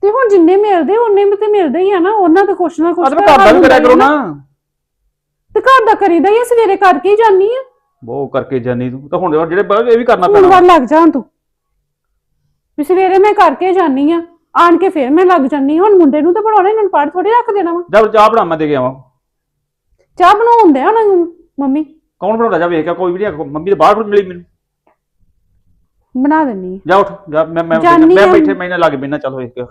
ਤੇ ਹੁਣ ਜਿੰਨੇ ਮਿਲਦੇ ਉਹਨੇ ਵੀ ਤੇ ਮਿਲਦੇ ਹੀ ਆ ਨਾ ਉਹਨਾਂ ਦਾ ਕੁਛ ਨਾ ਕੁਛ ਅੱਜ ਘਰ ਦਾ ਵੀ ਕਰਿਆ ਕਰੋ ਨਾ। ਤੇ ਘਰ ਦਾ ਕਰੀਦਾ ਹੀ ਆ, ਸਵੇਰੇ ਕਰਕੇ ਹੀ ਜਾਨੀ ਆ। ਬਹੁਤ ਕਰਕੇ ਜਾਨੀ ਤੂੰ। ਤਾਂ ਹੁਣ ਜਿਹੜੇ ਬਾਅਦ ਇਹ ਵੀ ਕਰਨਾ ਹੁਣ ਪੈਣਾ। ਵੱਲ ਲੱਗ ਜਾ ਤੂੰ। ਵੀ ਸਵੇਰੇ ਮੈਂ ਕਰਕੇ ਜਾਨੀ ਆ ਆਣ ਕੇ ਫਿਰ ਮੈਂ ਲੱਗ ਜਾਨੀ। ਹੁਣ ਮੁੰਡੇ ਨੂੰ ਤਾਂ ਪੜਾਉਣਾ ਇਹਨਾਂ ਨੂੰ ਪੜ ਥੋੜੀ ਰੱਖ ਦੇਣਾ ਵਾ। ਜਦ ਚਾਹ ਬਣਾ ਮੈਂ ਦੇ ਕੇ ਆਵਾਂ। ਚਾਹ ਬਣਾਉਂਦੇ ਆ ਉਹਨਾਂ ਨੂੰ ਮੰਮੀ। ਕੌਣ ਬਣਾਉਂਦਾ? ਜਾ ਵੇਖ ਕੇ ਕੋਈ ਵੀ ਨਹੀਂ ਮੰਮੀ ਦੇ ਬਾਹਰ ਮਿਲੀ ਮੈਨੂੰ। ਬਣਾ ਦਿੰਨੀ ਜਾ ਉੱਠ ਜਾ ਮੈਂ ਮੈਂ ਮੈਂ। ਬੈਠੇ ਮੈਂ ਇਹਨਾਂ ਲੱਗ ਬੈਣਾ ਚੱਲ ਵੇਖ ਕੇ।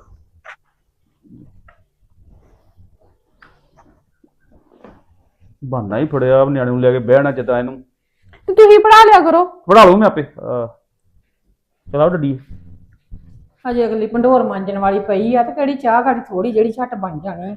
ਬੰਦਾ ਹੀ ਫੜਿਆ ਨਿਆਣੇ ਨੂੰ ਲੈ ਕੇ ਬਹਿਣਾ ਜਿੱਦਾਂ ਇਹਨੂੰ। ਤੇ ਤੁਸੀਂ ਪੜਾ ਲਿਆ ਕਰੋ। ਪੜਾ ਲੂ ਮੈਂ ਆਪੇ ਚਲਾ ਡੱਡੀ। ਅਜੇ ਅਗਲੀ ਭੰਡੋਰ ਮਾਂਜਣ ਵਾਲੀ ਪਈ ਆ ਤੇ ਕਿਹੜੀ ਚਾਹ ਘੜੀ ਥੋੜੀ ਜਿਹੜੀ ਛੱਟ ਬਣ ਜਾਣੀ। ਆ।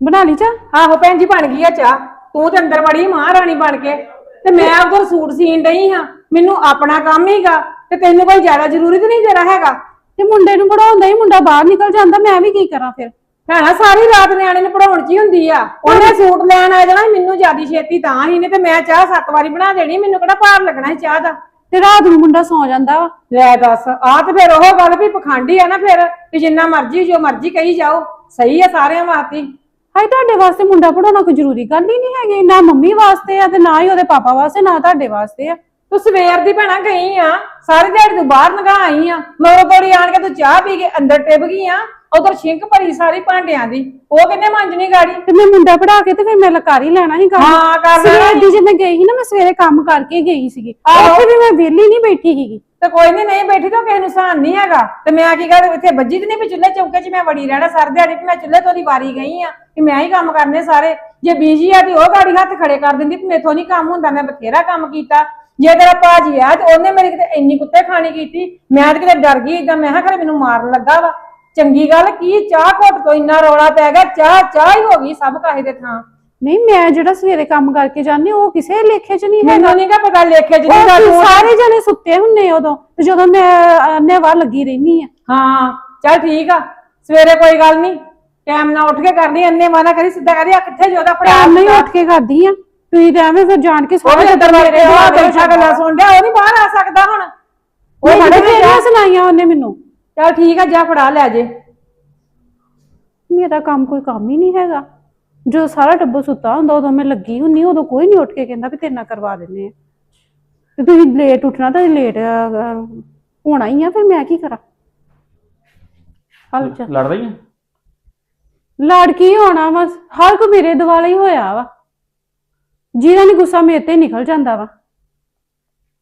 ਬਣਾ ਲਈ ਚਾਹ? ਆਹੋ ਭੈਣ ਜੀ ਬਣ ਗਈ ਆ ਚਾਹ। ਤੂੰ ਤੇ ਅੰਦਰ ਵੜੀ ਮਹਾਰਾਣੀ ਬਣ ਕੇ। ਤੇ ਮੈਂ ਉਧਰ ਸੂਟ ਸੀਣ ਡਈ ਹਾਂ। ਮੈਨੂੰ ਆਪਣਾ ਕੰਮ ਹੀਗਾ ਤੇ ਤੈਨੂੰ ਕੋਈ ਜ਼ਿਆਦਾ ਜ਼ਰੂਰੀ ਤੇ ਨਹੀਂ ਤੇਰਾ ਹੈਗਾ। ਤੇ ਮੁੰਡੇ ਨੂੰ ਪੜਾਉਂਦਾ ਹੀ ਮੁੰਡਾ ਬਾਹਰ ਨਿਕਲ ਜਾਂਦਾ, ਮੈਂ ਵੀ ਕੀ ਕਰਾਂ ਫਿਰ? ਭੈਣਾ, ਸਾਰੀ ਰਾਤ ਨਿਆਣੇ ਨੂੰ ਪੜਾਉਣ ਚ ਹੀ ਹੁੰਦੀ ਆ। ਉਹਨੇ ਸੂਟ ਲੈਣ ਆ ਜਾਣਾ ਮੈਨੂੰ ਜਿਆਦੀ ਛੇਤੀ ਤਾਂ ਹੀ ਨੇ ਤੇ ਮੈਂ ਚਾਹ ਸੱਤ ਵਾਰੀ ਬਣਾ ਦੇਣੀ ਮੈਨੂੰ ਕਿਹੜਾ ਭਾਰ ਲੱਗਣਾ ਸੀ ਚਾਹ ਦਾ? ਤੇ ਰਾਤ ਨੂੰ ਮੁੰਡਾ ਸੌ ਜਾਂਦਾ ਵਾ। ਲੈ ਦੱਸ ਆ ਤੇ ਫਿਰ ਉਹ ਗੱਲ ਵੀ ਪਖੰਡੀ ਆ ਨਾ ਫਿਰ ਕਿ ਜਿੰਨਾ ਮਰਜ਼ੀ ਜੋ ਮਰਜ਼ੀ ਕਹੀ ਜਾਓ, ਸਹੀ ਆ ਸਾਰਿਆਂ ਵਾਸਤੇ। ਹੀ। ਹਾਏ, ਤੁਹਾਡੇ ਵਾਸਤੇ ਮੁੰਡਾ ਪੜਾਉਣਾ ਕੋਈ ਜ਼ਰੂਰੀ ਗੱਲ ਹੀ ਨਹੀਂ ਹੈਗੀ, ਨਾ ਮੰਮੀ ਵਾਸਤੇ ਆ ਤੇ ਨਾ ਹੀ ਉਹਦੇ ਪਾਪਾ ਵਾਸਤੇ, ਨਾ ਤੁਹਾਡੇ ਵਾਸਤੇ ਆ। ਤੂੰ ਸਵੇਰ ਦੀ ਭੈਣਾ ਗਈ ਆ ਸਾਰੀ ਦਿਹਾੜੀ ਤੂੰ ਬਾਹਰ ਨਗਾ ਆਈ ਆ ਮਗਰੋਂ ਤੋੜੀ ਆਣ ਕੇ ਤੂੰ ਚਾਹ ਪੀ ਕੇ ਅੰਦਰ ਟਿਪ ਗਈ ਆ ਉਧਰ ਛਿੰਕ ਭਰੀ ਸਾਰੀ ਭਾਂਡਿਆਂ ਦੀ ਉਹ ਕਿੰਨੇ ਮਾਂਜਣੀ ਗਾੜੀ। ਤੇ ਮੈਂ ਮੁੰਡਾ ਪੜਾ ਕੇ ਤੇ ਫਿਰ ਮੈਂ ਲਕਾਰ ਹੀ ਲੈਣਾ ਸੀ ਕੰਮ। ਹਾਂ ਕਰ ਲੈਣਾ ਸਵੇਰ ਦੀ ਜੇ ਮੈਂ ਗਈ ਸੀ ਨਾ ਮੈਂ ਸਵੇਰੇ ਕੰਮ ਕਰਕੇ ਗਈ ਸੀਗੀ। ਆਹੋ। ਉੱਥੇ ਵੀ ਮੈਂ ਵਿਹਲੀ ਨਹੀਂ ਬੈਠੀ ਸੀਗੀ। ਤੇ ਕੋਈ ਨਹੀਂ ਨਹੀਂ ਬੈਠੀ ਤਾਂ ਕਿਸੇ ਨੂੰ ਸਾਨ ਨਹੀਂ ਹੈਗਾ। ਤੇ ਮੈਂ ਕੀ ਕਰ ਇੱਥੇ ਵੱਜੀ ਤੇ ਨਹੀਂ ਵੀ ਚੁੱਲ੍ਹੇ ਚੌਕੇ 'ਚ ਮੈਂ ਵੜੀ ਰਹਿਣਾ ਸਰ ਦਿਹਾੜੀ ਵੀ ਮੈਂ ਚੁੱਲ੍ਹੇ ਤੋਂ ਦੀ ਵਾਰੀ ਗਈ ਆ ਕਿ ਮੈਂ ਹੀ ਕੰਮ ਕਰਨੇ ਸਾਰੇ। ਜੇ ਬੀਜੀ ਆ ਤੇ ਉਹ ਗਾੜੀ ਹੱਥ ਖੜੇ ਕਰ ਦਿੰਦੀ ਵੀ ਮੇਥੋਂ ਨਹੀਂ ਕੰਮ ਹੁੰਦਾ ਮੈਂ ਬਥੇਰਾ ਕੰਮ ਕੀਤਾ। ਜੇ ਤੇਰਾ ਭਾਜੀ ਆ ਤੇ ਉਹਨੇ ਮੇਰੀ ਕਿਤੇ ਇੰਨੀ ਕੁੱਤੇ ਖਾਣੀ ਕੀਤੀ ਮੈਂ ਤੇ ਕਿਤੇ ਡਰ ਗਈ ਇਦਾਂ ਮੈਂ ਕਿਹਾ ਖਰੇ ਮੈਨੂੰ ਮਾਰਨ ਲੱਗਾ ਵਾ। ਚੰਗੀ ਗੱਲ ਕੀ ਚਾਹ ਘੁੱਟ ਤੋਂ ਇੰਨਾ ਰੌਲਾ ਪੈ ਗਿਆ ਚਾਹ ਚਾਹ ਹੀ ਹੋ ਗਈ ਸਭ ਕਾਹੇ ਦੇ ਥਾਂ। ਨਹੀਂ ਮੈਂ ਜਿਹੜਾ ਸਵੇਰੇ ਕੰਮ ਕਰਕੇ ਜਾਂਦੀ ਉਹ ਕਿਸੇ ਲੇਖੇ 'ਚ ਨਹੀਂ ਹੈਗਾ। ਮੈਨੂੰ ਨਹੀਂ ਕਾ ਪਤਾ ਲੇਖੇ ਚ ਨਹੀਂ ਗੱਲ ਹੋਣੀ। ਸਾਰੇ ਜਣੇ ਸੁੱਤੇ ਹੁੰਨੇ ਉਦੋਂ ਤੇ ਜਦੋਂ ਮੈਂ ਨਿਵਾ ਲੱਗੀ ਰਹਿਨੀ ਆ। ਹਾਂ ਚੱਲ ਠੀਕ ਆ ਸਵੇਰੇ ਕੋਈ ਗੱਲ ਨਹੀਂ ਟਾਈਮ ਨਾਲ ਉੱਠ ਕੇ ਕਰਨੀ ਅੰਨੇ ਮਾਨਾ ਕਰੀ ਸਿੱਧਾ ਕਰੀ ਆ ਕਿੱਥੇ ਜੋਦਾ ਟਾਈਮ ਨਹੀਂ ਉੱਠ ਕੇ ਕਰਦੀ ਆ। ਤੁਸੀਂ ਤਾਂ ਐਵੇਂ ਫਿਰ ਜਾਣ ਕੇ ਉਹ ਵੀ ਸਾਰੇ ਦਰਵਾਜ਼ੇ ਮੇਰੇ ਤੇ ਆ ਬੈਠਾ ਗੱਲਾਂ ਸੁਣ ਡਿਆ ਉਹ ਨਹੀਂ ਬਾਹਰ ਆ ਸਕਦਾ ਹੁਣ। ਉਹ ਤੇ ਜਾ ਸੁਣਾਈਆਂ ਉਹਨੇ ਮੈਨੂੰ। ਚੱਲ ਠੀਕ ਆ ਜਾ ਫੜਾ ਲੈ ਜੇ। ਮੇਰਾ ਕੰਮ ਕੋਈ ਕੰਮ ਹੀ ਨਹੀਂ ਹੈਗਾ। ਜਦੋਂ ਸਾਰਾ ਟੱਬਰ ਸੁੱਤਾ ਹੁੰਦਾ ਉਦੋਂ ਮੈਂ ਲੱਗੀ ਹੁੰਨੀ ਉਦੋਂ ਕੋਈ ਨਹੀਂ ਉੱਠ ਕੇ ਕਹਿੰਦਾ ਵੀ ਤੇਰੇ ਨਾਲ ਕਰਵਾ ਦਿੰਨੇ ਆ ਤੇ ਤੁਸੀਂ ਲੇਟ ਉੱਠਣਾ ਤਾਂ ਲੇਟ ਹੋਣਾ ਹੀ ਆ ਫਿਰ ਮੈਂ ਕੀ ਕਰਾਂ? ਹਲ ਲੜ ਰਹੀ ਆ? ਲੜ ਕੀ ਹੋਣਾ ਵਾ ਹਰ ਕੋ ਮੇਰੇ ਦਿਵਾਲੇ ਹੀ ਹੋਇਆ ਵਾ। ਜਿਹਦਾ ਨਹੀਂ ਗੁੱਸਾ ਮੇਰੇ ਤੇ ਨਿਕਲ ਜਾਂਦਾ ਵਾ।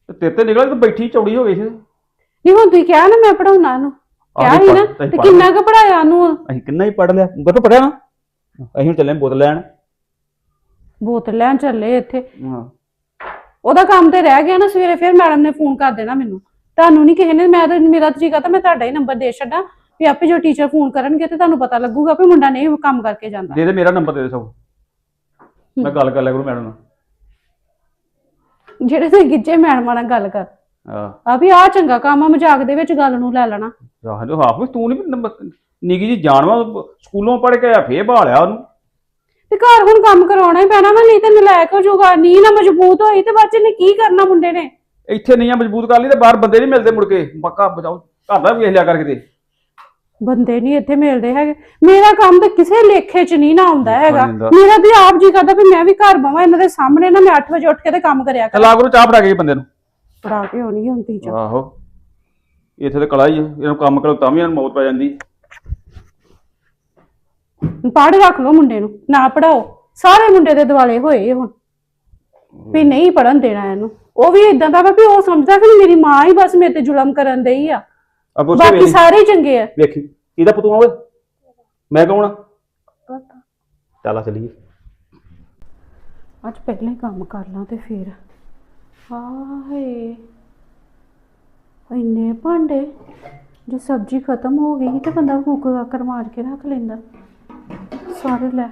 ਤੇ ਤੇਰੇ ਤੇ ਨਿਕਲ ਤੇ ਬੈਠੀ ਚੌੜੀ ਹੋ ਗਈ ਸੀ। ਨਹੀਂ ਹੁਣ ਤੁਸੀਂ ਕਿਹਾ ਨਾ ਮੈਂ ਪੜਾਉਣਾ ਇਹਨੂੰ ਕਿਹਾ ਹੀ ਨਾ ਤੇ ਕਿੰਨਾ ਕੁ ਪੜਾਇਆ ਉਹਨੂੰ? ਅਸੀਂ ਕਿੰਨਾ ਹੀ ਪੜ ਲਿਆ। ਗੱਟੋ ਪੜਿਆ ਨਾ ਅਸੀਂ ਹੁਣ ਚੱਲੇ ਬੋਤਲ ਲੈਣ। ਬੋਤਲ ਲੈਣ ਚੱਲੇ ਇੱਥੇ। ਹਾਂ। ਉਹਦਾ ਕੰਮ ਤੇ ਰਹਿ ਗਿਆ ਨਾ ਸਵੇਰੇ ਫਿਰ ਮੈਡਮ ਨੇ ਫੋਨ ਕਰ ਦੇਣਾ ਮੈਨੂੰ। ਤੁਹਾਨੂੰ ਨਹੀਂ ਕਿਸੇ ਨੇ ਮੈਂ ਤਾਂ ਮੇਰਾ ਤਰੀਕਾ ਤਾਂ ਮੈਂ ਤੁਹਾਡਾ ਹੀ ਨੰਬਰ ਦੇ ਛੱਡਾਂ। ਵੀ ਆਪੇ ਜੋ ਟੀਚਰ ਫੋਨ ਕਰਨਗੇ ਤੇ ਤੁਹਾਨੂੰ ਪਤਾ ਲੱਗੂਗਾ ਵੀ ਮੁੰਡਾ ਨਹੀਂ ਕੰਮ ਕਰਕੇ ਜਾਂਦਾ। ਦੇ ਦੇ ਮੇਰਾ ਨੰਬਰ ਦੇ ਦੇ ਸਭ ਮੈਂ ਗੱਲ ਕਰ ਲਿਆ ਕਰੂੰ ਮੈਡਮ ਨਾਲ। ਜਿਹੜੇ ਤੇ ਗਿੱਜੇ ਮੈਡਮਾਂ ਨਾਲ ਗੱਲ ਕਰ। ਆ ਵੀ ਆ ਚੰਗਾ ਕੰਮ ਆ ਮਜ਼ਾਕ ਦੇ ਵਿੱਚ ਗੱਲ ਨੂੰ ਲੈ ਲੈਣਾ। ਆਹ ਜੋ ਹਾਫ ਤੂੰ ਨਹੀਂ ਨਿੱਕੀ ਜੀ ਜਾਣਵਾ ਸਕੂਲੋਂ ਪੜ ਕੇ ਆਇਆ ਫੇਰ ਭਾਲਿਆ ਉਹਨੂੰ। ਤੇ ਘਰ ਹੁਣ ਕੰਮ ਕਰਾਉਣਾ ਹੀ ਪੈਣਾ ਵਾ ਨਹੀਂ ਤੇ ਨਲਾਇਕ ਹੋ ਜਾਊਗਾ ਨੀ ਨਾ ਮਜ਼ਬੂਤ ਹੋਈ ਤੇ ਬੱਚੇ ਨੇ ਕੀ ਕਰਨਾ ਮੁੰਡੇ ਨੇ? ਇੱਥੇ ਨਹੀਂ ਆ ਮਜ਼ਬੂਤ ਕਰ ਲਈ ਤੇ ਬਾਹਰ ਬੰਦੇ ਨਹੀਂ ਮਿਲਦੇ ਮੁੜ ਕੇ। ਪੱਕਾ ਬਚਾਓ ਘਰ ਦਾ ਵੇਖ ਲਿਆ ਕਰ ਕਿਤੇ। ਬੰਦੇ ਨਹੀਂ ਇੱਥੇ ਮਿਲਦੇ ਹੈਗੇ। ਮੇਰਾ ਕੰਮ ਤਾਂ ਕਿਸੇ ਲੇਖੇ 'ਚ ਨਹੀਂ ਨਾ ਆਉਂਦਾ ਹੈਗਾ। ਮੇਰਾ ਤੇ ਆਪ ਜੀ ਕਰਦਾ ਵੀ ਮੈਂ ਵੀ ਘਰ ਬਵਾਂ ਇਹਨਾਂ ਦੇ ਸਾਹਮਣੇ ਨਾ ਮੈਂ 8 ਵਜੇ ਉੱਠ ਕੇ ਤੇ ਕੰਮ ਕਰਿਆ ਕਰ ਚੱਲ ਚਾਹ ਫੜਾ ਕੇ ਬੰਦੇ ਨੂੰ। ਪੜਾ ਕੇ ਹੋਣੀ ਹੁੰਦੀ ਚ। ਆਹੋ। ਇੱਥੇ ਤੇ ਕਲਾ ਹੀ ਆ ਇਹਨੂੰ ਕੰਮ ਕਰੋ ਤਾਂ ਵੀ ਇਹਨੂੰ ਮੌਤ ਪੈ ਜਾਂਦੀ। ਪੜ੍ਹ ਰੱਖ ਲਓ ਮੁੰਡੇ ਨੂੰ ਨਾ ਪੜਾਓ ਸਾਰੇ ਮੁੰਡੇ ਦੇ ਦਿਵਾਲੇ ਹੋਏ ਹੁਣ। ਵੀ ਨਹੀਂ ਪੜਨ ਦੇਣਾ ਇਹਨੂੰ। ਉਹ ਵੀ ਇਦਾਂ ਦਾ ਵਾ ਵੀ ਉਹ ਸਮਝਦਾ ਕਿ ਮੇਰੀ ਮਾਂ ਹੀ ਬਸ ਮੇਰੇ ਤੇ ਜ਼ੁਲਮ ਕਰਨ ਦਈ ਆ। ਅਬ ਉਸੇ ਬਾਕੀ ਸਾਰੇ ਹੀ ਚੰਗੇ ਆ। ਵੇਖੀ। ਇਹਦਾ ਪਤੂਆ ਓਏ? ਮੈਂ ਕੌਣ ਆ? ਚੱਲ ਆ ਚੱਲੀਏ। ਅੱਜ ਪਹਿਲਾਂ ਹੀ ਕੰਮ ਕਰ ਲਾਂ ਤੇ ਫਿਰ। ਹਾਏ। ਇੰਨੇ ਭਾਂਡੇ। ਜੇ ਸਬਜ਼ੀ ਖਤਮ ਹੋ ਗਈ ਤੇ ਬੰਦਾ ਕੁੱਕਰ ਆਕਰ ਮਾਰ ਕੇ ਰੱਖ ਲੈਂਦਾ। ਸਾਰੇ ਲੈ।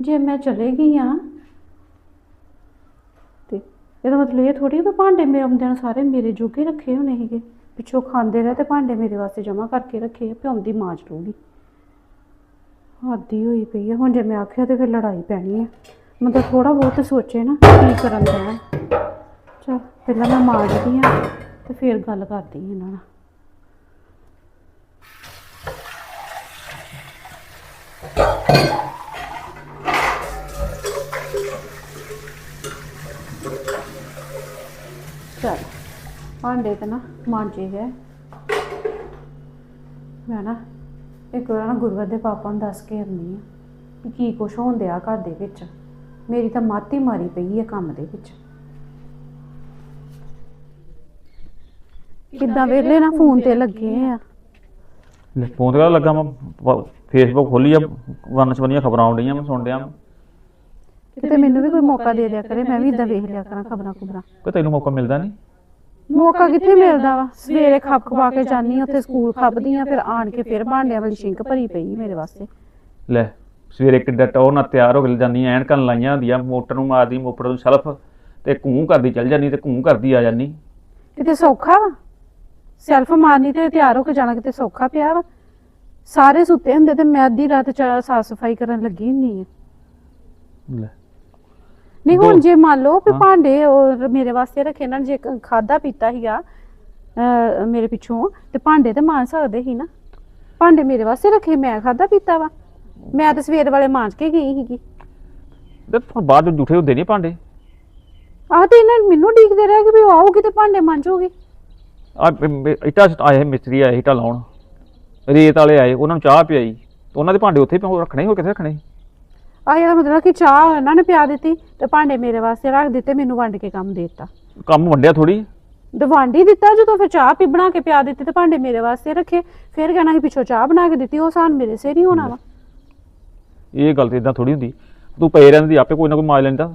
ਜੇ ਮੈਂ ਚਲੇ ਗਈ ਆ ਇਹਦਾ ਮਤਲਬ ਇਹ ਥੋੜੀ ਵੀ ਭਾਂਡੇ ਮੇਰੇ ਆਉਂਦੇ ਨਾਲ ਸਾਰੇ ਮੇਰੇ ਜੋਗੇ ਰੱਖੇ ਹੋਣੇ ਸੀਗੇ। ਪਿੱਛੋਂ ਖਾਂਦੇ ਰਹੇ ਤੇ ਭਾਂਡੇ ਮੇਰੇ ਵਾਸਤੇ ਜਮ੍ਹਾਂ ਕਰਕੇ ਰੱਖੇ ਆ ਪਿਉਂਦੀ ਮਾਂਜ ਲੂਗੀ ਹੱਦੀ ਹੋਈ ਪਈ ਆ, ਹੁਣ ਜੇ ਮੈਂ ਆਖਿਆ ਤੇ ਫਿਰ ਲੜਾਈ ਪੈਣੀ ਹੈ ਮਤਲਬ ਥੋੜਾ ਬਹੁਤ ਸੋਚੇ ਨਾ, ਕੀ ਕਰਨ ਦਾ ਚਲ, ਪਹਿਲਾਂ ਮੈਂ ਮਾਰਦੀ ਆ, ਤੇ ਫਿਰ ਗੱਲ ਕਰਦੀ ਹਾਂ ਇਹਨਾਂ ਨਾਲ। ਚਲ। ਭਾਂਡੇ ਤੇ ਨਾ ਮਾਂਜੇ ਗਏ ਮੈਂ ਨਾ ਇੱਕ ਵਾਰ ਨਾ ਗੁਰਵਰ ਦੇ ਪਾਪਾ ਨੂੰ ਦੱਸ ਕੇ ਆਉਂਦੀ ਆ ਕਿ ਕੀ ਕੁਛ ਹੋਣ ਡਿਆ ਘਰ ਦੇ ਵਿੱਚ। ਮੇਰੀ ਤਾਂ ਮੱਤ ਹੀ ਮਾਰੀ ਪਈ ਹੈ ਕੰਮ ਦੇ ਵਿੱਚ। ਕਿੱਦਾਂ ਵੇਲੇ ਨਾ ਫੋਨ ਤੇ ਲੱਗੇ ਆ। ਲੈ ਫੋਨ ਤੇ ਲੱਗਾ ਮੈਂ ਫੇਸਬੁੱਕ ਖੋਲੀ ਆ ਵੰਨ ਸਵੰਨੀਆਂ ਖਬਰਾਂ ਆਉਂਦੀਆਂ ਮੈਂ ਸੁਣ ਡਿਆ। ਕਿਤੇ ਮੈਨੂੰ ਵੀ ਕੋਈ ਮੌਕਾ ਦੇ ਦਿਆ ਕਰੇ ਮੈਂ ਵੀ ਇਦਾਂ ਵੇਖ ਲਿਆ ਕਰਾਂ ਖਬਰਾਂ ਖੁਬਰਾਂ। ਕਿ ਤੈਨੂੰ ਮੌਕਾ ਮਿਲਦਾ ਨਹੀਂ? ਮੌਕਾ ਕਿੱਥੇ ਮਿਲਦਾ ਵਾ? ਸਵੇਰੇ ਖੱਪ ਖਵਾ ਕੇ ਜਾਨੀ ਉੱਥੇ ਸਕੂਲ ਖੱਪਦੀ ਆ ਫਿਰ ਆਣ ਕੇ ਫਿਰ ਭਾਂਡਿਆਂ ਵਾਲੀ ਸ਼ਿੰਕ ਭਰੀ ਪਈ ਮੇਰੇ ਵਾਸਤੇ। ਲੈ ਸਵੇਰੇ ਕਿੱਡਾ ਟੌਰ ਨਾਲ ਤਿਆਰ ਹੋ ਕੇ ਜਾਂਦੀ ਐਨਕਾਂ ਲਾਈਆਂ ਹੁੰਦੀਆਂ ਮੋਟਰ ਨੂੰ ਮਾਰਦੀ ਮੋਪੜ ਨੂੰ ਸਲਫ ਤੇ ਘੂੰ ਕਰਦੀ ਚੱਲ ਜਾਂਦੀ ਤੇ ਘੂੰ ਕਰਦੀ ਆ ਜਾਂਦੀ। ਕਿਤੇ ਸੌਖਾ ਵਾ? ਸੈਲਫ ਮਾਰਨੀ ਤੇ ਤਿਆਰ ਹੋ ਕੇ ਜਾਣਾ ਕਿਤੇ ਸੌਖਾ ਪਿਆ ਵਾ? ਸਾਰੇ ਸੁੱਤੇ ਹੁੰਦੇ ਤੇ ਮੈਂ ਅੱਧੀ ਰਾਤ ਚ ਸਾਫ਼ ਸਫ਼ਾਈ ਕਰਨ ਲੱਗੀ ਹੁੰਨੀ ਆ। ਲੈ ਨਹੀਂ ਹੁਣ ਜੇ ਮੰਨ ਲਓ ਵੀ। ਭਾਂਡੇ ਉਹ ਮੇਰੇ ਵਾਸਤੇ ਰੱਖੇ ਨੇ ਜੇ ਖਾਦਾ ਪੀਤਾ ਅਹ, ਮੇਰੇ ਪਿੱਛੋਂ ਤੇ ਭਾਂਡੇ ਤੇ ਮਾਂਜ ਸਕਦੇ ਸੀ ਨਾ। ਭਾਂਡੇ ਮੇਰੇ ਵਾਸਤੇ ਰੱਖੇ ਮੈਂ ਖਾਦਾ ਪੀਤਾ ਵਾ। ਮੈਂ ਤਾਂ ਸਵੇਰ ਵਾਲੇ ਮਾਂਜ ਕੇ ਗਈ ਸੀਗੀ। ਤੇ ਬਾਅਦ ਵਿੱਚ ਜੂਠੇ ਹੁੰਦੇ ਨਹੀਂ ਭਾਂਡੇ? ਆਹ ਤੇ ਇਹਨਾਂ ਮੈਨੂੰ ਡੀਕਦੇ ਰਹੇ ਕਿ ਵੀ ਆਊਗੀ ਤੇ ਭਾਂਡੇ ਮਾਂਜੂਗੀ ਆ ਇਟਾ ਆਏ ਮਿਸਤਰੀ ਆਏ ਇਟਾ ਲਾਉਣ। ਰੇਤ ਵਾਲੇ ਆਏ ਉਹਨਾਂ ਨੂੰ ਚਾਹ ਪਿਆਈ। ਉਹਨਾਂ ਦੇ ਭਾਂਡੇ ਉੱਥੇ ਰੱਖਣੇ ਹੋਰ ਕਿੱਥੇ ਰੱਖਣੇ ਆਹ ਇਹਦਾ ਮਤਲਬ ਕਿ ਚਾਹ ਇਹਨਾਂ ਨੇ ਪਿਆ ਦਿੱਤੀ ਤੇ ਭਾਂਡੇ ਮੇਰੇ ਵਾਸਤੇ ਰੱਖ ਦਿੱਤੇ ਮੈਨੂੰ ਵੰਡ ਕੇ ਕੰਮ ਦੇ ਦਿੱਤਾ। ਕੰਮ ਵੰਡਿਆ ਥੋੜੀ ਦਵਾਂਡੀ ਦਿੱਤਾ ਜਦੋਂ ਫਿਰ ਚਾਹ ਪੀ ਬਣਾ ਕੇ ਪਿਆ ਦਿੱਤੀ ਤੇ ਭਾਂਡੇ ਮੇਰੇ ਵਾਸਤੇ ਰੱਖੇ ਫਿਰ ਕਹਿਣਾ ਸੀ ਪਿੱਛੋਂ ਚਾਹ ਬਣਾ ਕੇ ਦਿੱਤੀ ਉਹ ਸਾਨ ਮੇਰੇ ਸਿਰ ਹੀ ਹੋਣਾ ਵਾ। ਇਹ ਗੱਲ ਤੇ ਇਦਾਂ ਥੋੜੀ ਹੁੰਦੀ ਤੂੰ ਪਏ ਰਹਿੰਦੀ ਆਪੇ ਕੋਈ ਨਾ ਕੋਈ ਮਾਜ ਲੈਂਦਾ।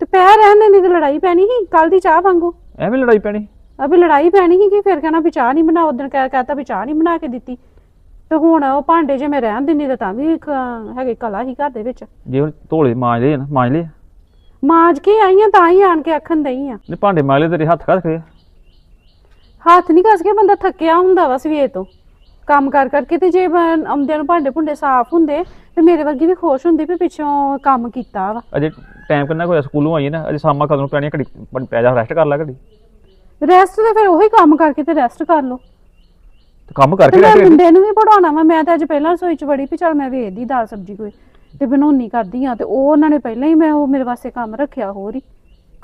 ਤੇ ਪੈ ਰਹਿਣ ਦਿੰਦੀ ਤੇ ਲੜਾਈ ਪੈਣੀ ਸੀ ਕੱਲ ਦੀ ਚਾਹ ਵਾਂਗੂ। ਐਵੇਂ ਲੜਾਈ ਪੈਣੀ? ਅਬੇ ਲੜਾਈ ਪੈਣੀ ਸੀ ਕਿ ਫਿਰ ਕਹਿਣਾ ਵੀ ਚਾਹ ਨਹੀਂ ਬਣਾ ਉਦੋਂ ਕਹਿ ਕਹਤਾ ਵੀ ਚਾਹ ਨਹੀਂ ਬਣਾ ਕੇ ਦਿੱਤੀ। ਤੇ ਹੁਣ ਉਹ ਭਾਂਡੇ ਜੇ ਮੈਂ ਰਹਿਣ ਦਿੰਦੀ ਤੇ ਤਾਂ ਵੀ ਇੱਕ ਹੈਗੇ ਕਲਾ ਹੀ ਘਰ ਦੇ ਵਿੱਚ। ਜੇ ਹੁਣ ਧੋਲੇ ਮਾਜ ਲਏ ਨਾ ਮਾਜ ਲਏ ਮਾਜ ਕੇ ਆਈਆਂ ਤਾਂ ਹੀ ਆਣ ਕੇ ਆਖਣ ਦਈ ਆ। ਨੇ ਭਾਂਡੇ ਮਾਜ ਲਏ ਤੇਰੇ ਹੱਥ ਕੱਢ ਕੇ ਹੱਥ ਨਹੀਂ ਕੱਸ ਕੇ ਬੰਦਾ ਥੱਕਿਆ ਹੁੰਦਾ ਵਾ ਸਵੇਰ ਤੋਂ। ਕੰਮ ਕਰ ਕਰਕੇ ਤੇ ਜੇ ਬ- ਆਉਂਦਿਆਂ ਨੂੰ ਭਾਂਡੇ ਭੁੰਡੇ ਸਾਫ਼ ਹੁੰਦੇ ਤੇ ਮੇਰੇ ਵਰਗੀ ਵੀ ਖੁਸ਼ ਹੁੰਦੀ ਵੀ ਪਿੱਛੋਂ ਕੰਮ ਕੀਤਾ ਵਾ। ਅਜੇ ਟਾਈਮ ਕਿੰਨਾ ਕੁ ਹੋਇਆ? ਸਕੂਲੋਂ ਆਈ ਨਾ ਅਜੇ ਸ਼ਾਮਾਂ ਕਦੋਂ ਪੈਣੀਆਂ ਘੜੀ ਪੈ ਜਾ ਰੈਸਟ ਕਰ ਲੈ ਘੜੀ। ਰੈਸਟ ਤੇ ਫਿਰ ਉਹੀ ਕੰਮ ਕਰਕੇ ਤੇ ਰੈਸਟ ਕਰ ਲਓ। ਤੇ ਕੰਮ ਤੇ ਕਰਕੇ ਮੈਂ ਰਹਿ ਮੁੰਡੇ ਨੂੰ ਵੀ ਪੜਾਉਣਾ ਵਾ ਮੈਂ ਤਾਂ ਅੱਜ ਪਹਿਲਾਂ ਰਸੋਈ ਚ ਵੜੀ ਵੀ ਚਲ ਮੈਂ ਵੇਖਦੀ ਦਾਲ ਸਬਜ਼ੀ ਕੋਈ ਤੇ ਬਣਾਉਣੀ ਕਰਦੀ ਆ ਤੇ ਉਹ ਉਹਨਾਂ ਨੇ ਪਹਿਲਾਂ ਹੀ ਮੈਂ ਉਹ ਮੇਰੇ ਵਾਸਤੇ ਕੰਮ ਰੱਖਿਆ ਹੋਰ ਹੀ।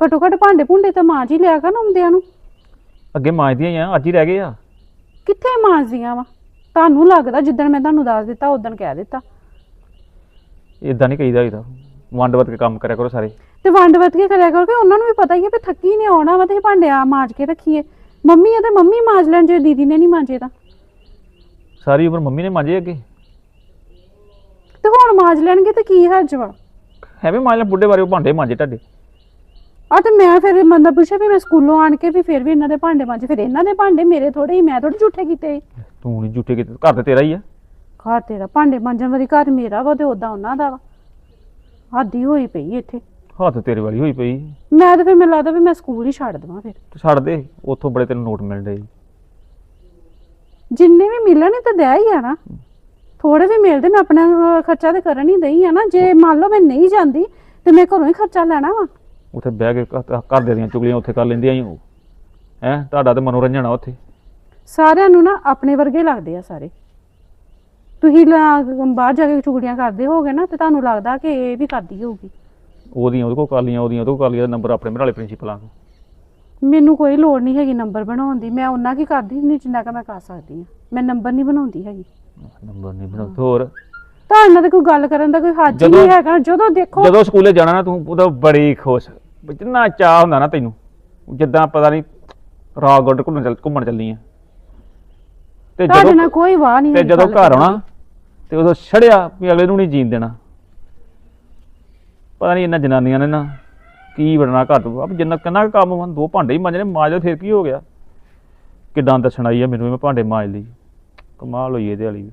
ਘਟੋ ਘਟ ਭਾਂਡੇ ਭੁੰਡੇ ਤਾਂ ਮਾਂਜ ਹੀ ਲਿਆ ਕਰ ਆਉਂਦਿਆਂ ਨੂੰ। ਅੱਗੇ ਮਾਜਦੀਆਂ ਹੀ ਆ ਅੱਜ ਹੀ ਰਹਿ ਗਏ ਆ। ਕਿੱਥੇ ਮਾਂਜਦੀਆਂ ਵਾ? ਤੁਹਾਨੂੰ ਲੱਗਦਾ ਜਿੱਦਣ ਮੈਂ ਤੁਹਾਨੂੰ ਦੱਸ ਦਿੱਤਾ ਉਦੋਂ ਕਹਿ ਦਿੱਤਾ। ਇਦਾਂ ਨਹੀਂ ਕਹੀਦਾ ਇਹਦਾ। ਵੰਡ ਵਤ ਕੇ ਕੰਮ ਕਰਿਆ ਕਰੋ ਸਾਰੇ। ਤੇ ਵੰਡ ਵਤ ਕੇ ਕਰਿਆ ਕਰਕੇ ਉਹਨਾਂ ਨੂੰ ਵੀ ਪਤਾ ਹੀ ਹੈ ਵੀ ਥੱਕੀ ਨੇ ਆਉਣਾ ਵਾ ਤੇ ਇਹ ਭਾਂਡੇ ਆ ਮਾਂਜ ਕੇ ਰੱਖੀਏ। ਮੰਮੀ ਆ ਤੇ ਮੰਮੀ ਮਾਂਜ ਲੈਣ ਜੇ ਦੀਦੀ ਨੇ ਨਹੀਂ ਮਾਂਜੇ ਤਾਂ। ਸਾਰੀ ਉਮਰ ਮੰਮੀ ਨੇ ਮਾਂਜੇ ਅੱਗੇ। ਤੇ ਹੁਣ ਮਾਂਜ ਲੈਣਗੇ ਤੇ ਕੀ ਹਰਜ ਵਾ? ਐਵੇਂ ਮਾਂਜ ਲੈ ਬੁੱਢੇ ਬਾਰੇ ਉਹ ਭਾਂਡੇ ਮਾਂਜੇ ਤੁਹਾਡੇ। ਆ ਤੇ ਮੈਂ ਫਿਰ ਮੰਦਾ ਪੁੱਛਿਆ ਵੀ ਮੈਂ ਸਕੂਲੋਂ ਆਣ ਕੇ ਵੀ ਫਿਰ ਵੀ ਇਹਨਾਂ ਦੇ ਭਾਂਡੇ ਮਾਂਜੇ ਫਿਰ ਇਹਨਾਂ ਦੇ ਭਾਂਡੇ ਮੇਰੇ ਥੋੜੇ ਹੀ ਮੈਂ ਥੋੜੇ ਝੂਠੇ ਕੀਤੇ ਤੂੰ ਨਹੀਂ ਝੂਠੇ ਕੀਤੇ ਘਰ ਤੇ ਤੇਰਾ ਹੀ ਆ। ਘਰ ਤੇਰਾ ਭਾਂਡੇ ਮਾਂਜਣ ਵਾਲੀ ਘਰ ਮੇਰਾ ਵਾ ਤੇ ਉਦਾਂ ਉਹਨਾਂ ਦਾ ਵਾ। ਹਾਦੀ ਹੋਈ ਪਈ ਇੱਥੇ। ਹੱਥ ਤੇਰੇ ਵਾਲੀ ਹੋਈ ਪਈ। ਮੈਂ ਤਾਂ ਫਿਰ ਮੈਨੂੰ ਲੱਗਦਾ ਵੀ ਮੈਂ ਸਕੂਲ ਹੀ ਛੱਡ ਦੇਵਾਂ ਫਿਰ। ਤੂੰ ਛੱਡ ਦੇ ਉੱਥੋਂ ਬੜੇ ਤੈਨੂੰ ਨੋਟ ਮਿਲ ਰਹੇ ਜਿੰਨੇ ਵੀ ਮਿਲਣ ਤਾਂ ਦਿਆ ਹੀ ਆ ਨਾ। ਥੋੜੇ ਵੀ ਮਿਲਦੇ ਮੈਂ ਆਪਣਾ ਅਹ, ਖਰਚਾ ਤੇ ਕਰਨ ਹੀ ਦਈ ਆ ਨਾ। ਜੇ ਮੰਨ ਲਓ ਮੈਂ ਨਹੀਂ ਜਾਂਦੀ ਤੇ ਮੈਂ ਘਰੋਂ ਹੀ ਖਰਚਾ ਲੈਣਾ ਵਾ। ਉੱਥੇ ਬਹਿ ਕੇ ਘ- ਘਰ ਦੇ ਦੀਆਂ ਚੁਗਲੀਆਂ ਉੱਥੇ ਕਰ ਲੈਂਦੀਆਂ ਹੀ ਉਹ ਹੈ ਤੁਹਾਡਾ ਤੇ ਮਨੋਰੰਜਨ ਆ ਉੱਥੇ। ਸਾਰਿਆਂ ਨੂੰ ਨਾ ਆਪਣੇ ਵਰਗੇ ਲੱਗਦੇ ਆ ਸਾਰੇ। ਤੁਸੀਂ ਲਾ- ਬਾਹਰ ਜਾ ਕੇ ਚੁਗਲੀਆਂ ਕਰਦੇ ਹੋਗੇ ਨਾ ਤੇ ਤੁਹਾਨੂੰ ਲੱਗਦਾ ਕਿ ਇਹ ਵੀ ਕਰਦੀ ਹੋਊਗੀ। ਉਹਦੀਆਂ ਉਹਦੇ ਕੋਲ ਕਰ ਲੀਆਂ ਉਹਦੀਆਂ ਉਹਦੇ ਕੋਲ ਕਰ ਲੀਆਂ ਨੰਬਰ ਆਪਣੇ ਮਰਾਲੇ ਪ੍ਰਿੰਸੀਪਲਾਂ ਕੋਲ ਮੈਨੂੰ ਕੋਈ ਲੋੜ ਨਹੀਂ ਹੈਗੀ ਨੰਬਰ ਬਣਾਉਣ ਦੀ। ਮੈਂ ਉਹਨਾਂ ਕੀ ਕਰਦੀ ਨਹੀਂ ਜਿੰਨਾ ਕਿ ਮੈਂ ਕਰ ਸਕਦੀ ਹਾਂ। ਮੈਂ ਨੰਬਰ ਨਹੀਂ ਬਣਾਉਂਦੀ ਹੈਗੀ। ਨੰਬਰ ਨਹੀਂ ਬਣਾ ਹੋਰ? ਤੁਹਾਡੇ ਨਾਲ ਤਾਂ ਕੋਈ ਗੱਲ ਕਰਨ ਦਾ ਕੋਈ ਹੱਜ ਜਦੋਂ- ਨਹੀਂ ਹੈਗਾ। ਜਦੋਂ ਦੇਖੋ ਜਦੋਂ ਸਕੂਲੇ ਜਾਣਾ ਨਾ ਤੂੰ ਉਹਦਾ ਬੜੀ ਖੁਸ਼। ਜਿੰਨਾ ਚਾਹ ਹੁੰਦਾ ਨਾ ਤੈਨੂੰ। ਜਿੱਦਾਂ ਪਤਾ ਨਹੀਂ ਰਾਗੜ ਘੁੰਮਣ ਚੱਲ ਘੁੰਮਣ ਚੱਲੀ ਆ ਤੇ ਤੁਹਾਡੇ ਜਦੋਂ ਕੋਈ ਵਾਹ ਨਹੀਂ ਤੇ ਹੈਗੀ ਜਦੋਂ ਗੱਲ ਘਰ ਕਰਨ ਆਉਣਾ ਤੇ ਉਦੋਂ ਛੜਿਆ ਵੀ ਅਗਲੇ ਨੂੰ ਨਹੀਂ ਜੀਣ ਦੇਣਾ। ਪਤਾ ਨਹੀਂ ਇਹਨਾਂ ਜਨਾਨੀਆਂ ਨੇ ਨਾ ਕੀ ਬਣਨਾ ਘਰ ਤੋਂ? ਆਪ ਜਿੰਨਾ ਕਿੰਨਾ ਕੁ ਕੰਮ ਵਾ ਦੋ ਭਾਂਡੇ ਹੀ ਮਾਂਜਣੇ, ਮਾਂਜ ਲਓ, ਫਿਰ ਕੀ ਹੋ ਗਿਆ? ਕਿੱਦਾਂ ਦੱਸਣ ਆਈ ਆ ਮੈਨੂੰ ਵੀ ਮੈਂ ਭਾਂਡੇ ਮਾਂਜ ਲਈ। ਕਮਾਲ ਹੋਈ ਇਹਦੇ ਵਾਲੀ ਵੀ।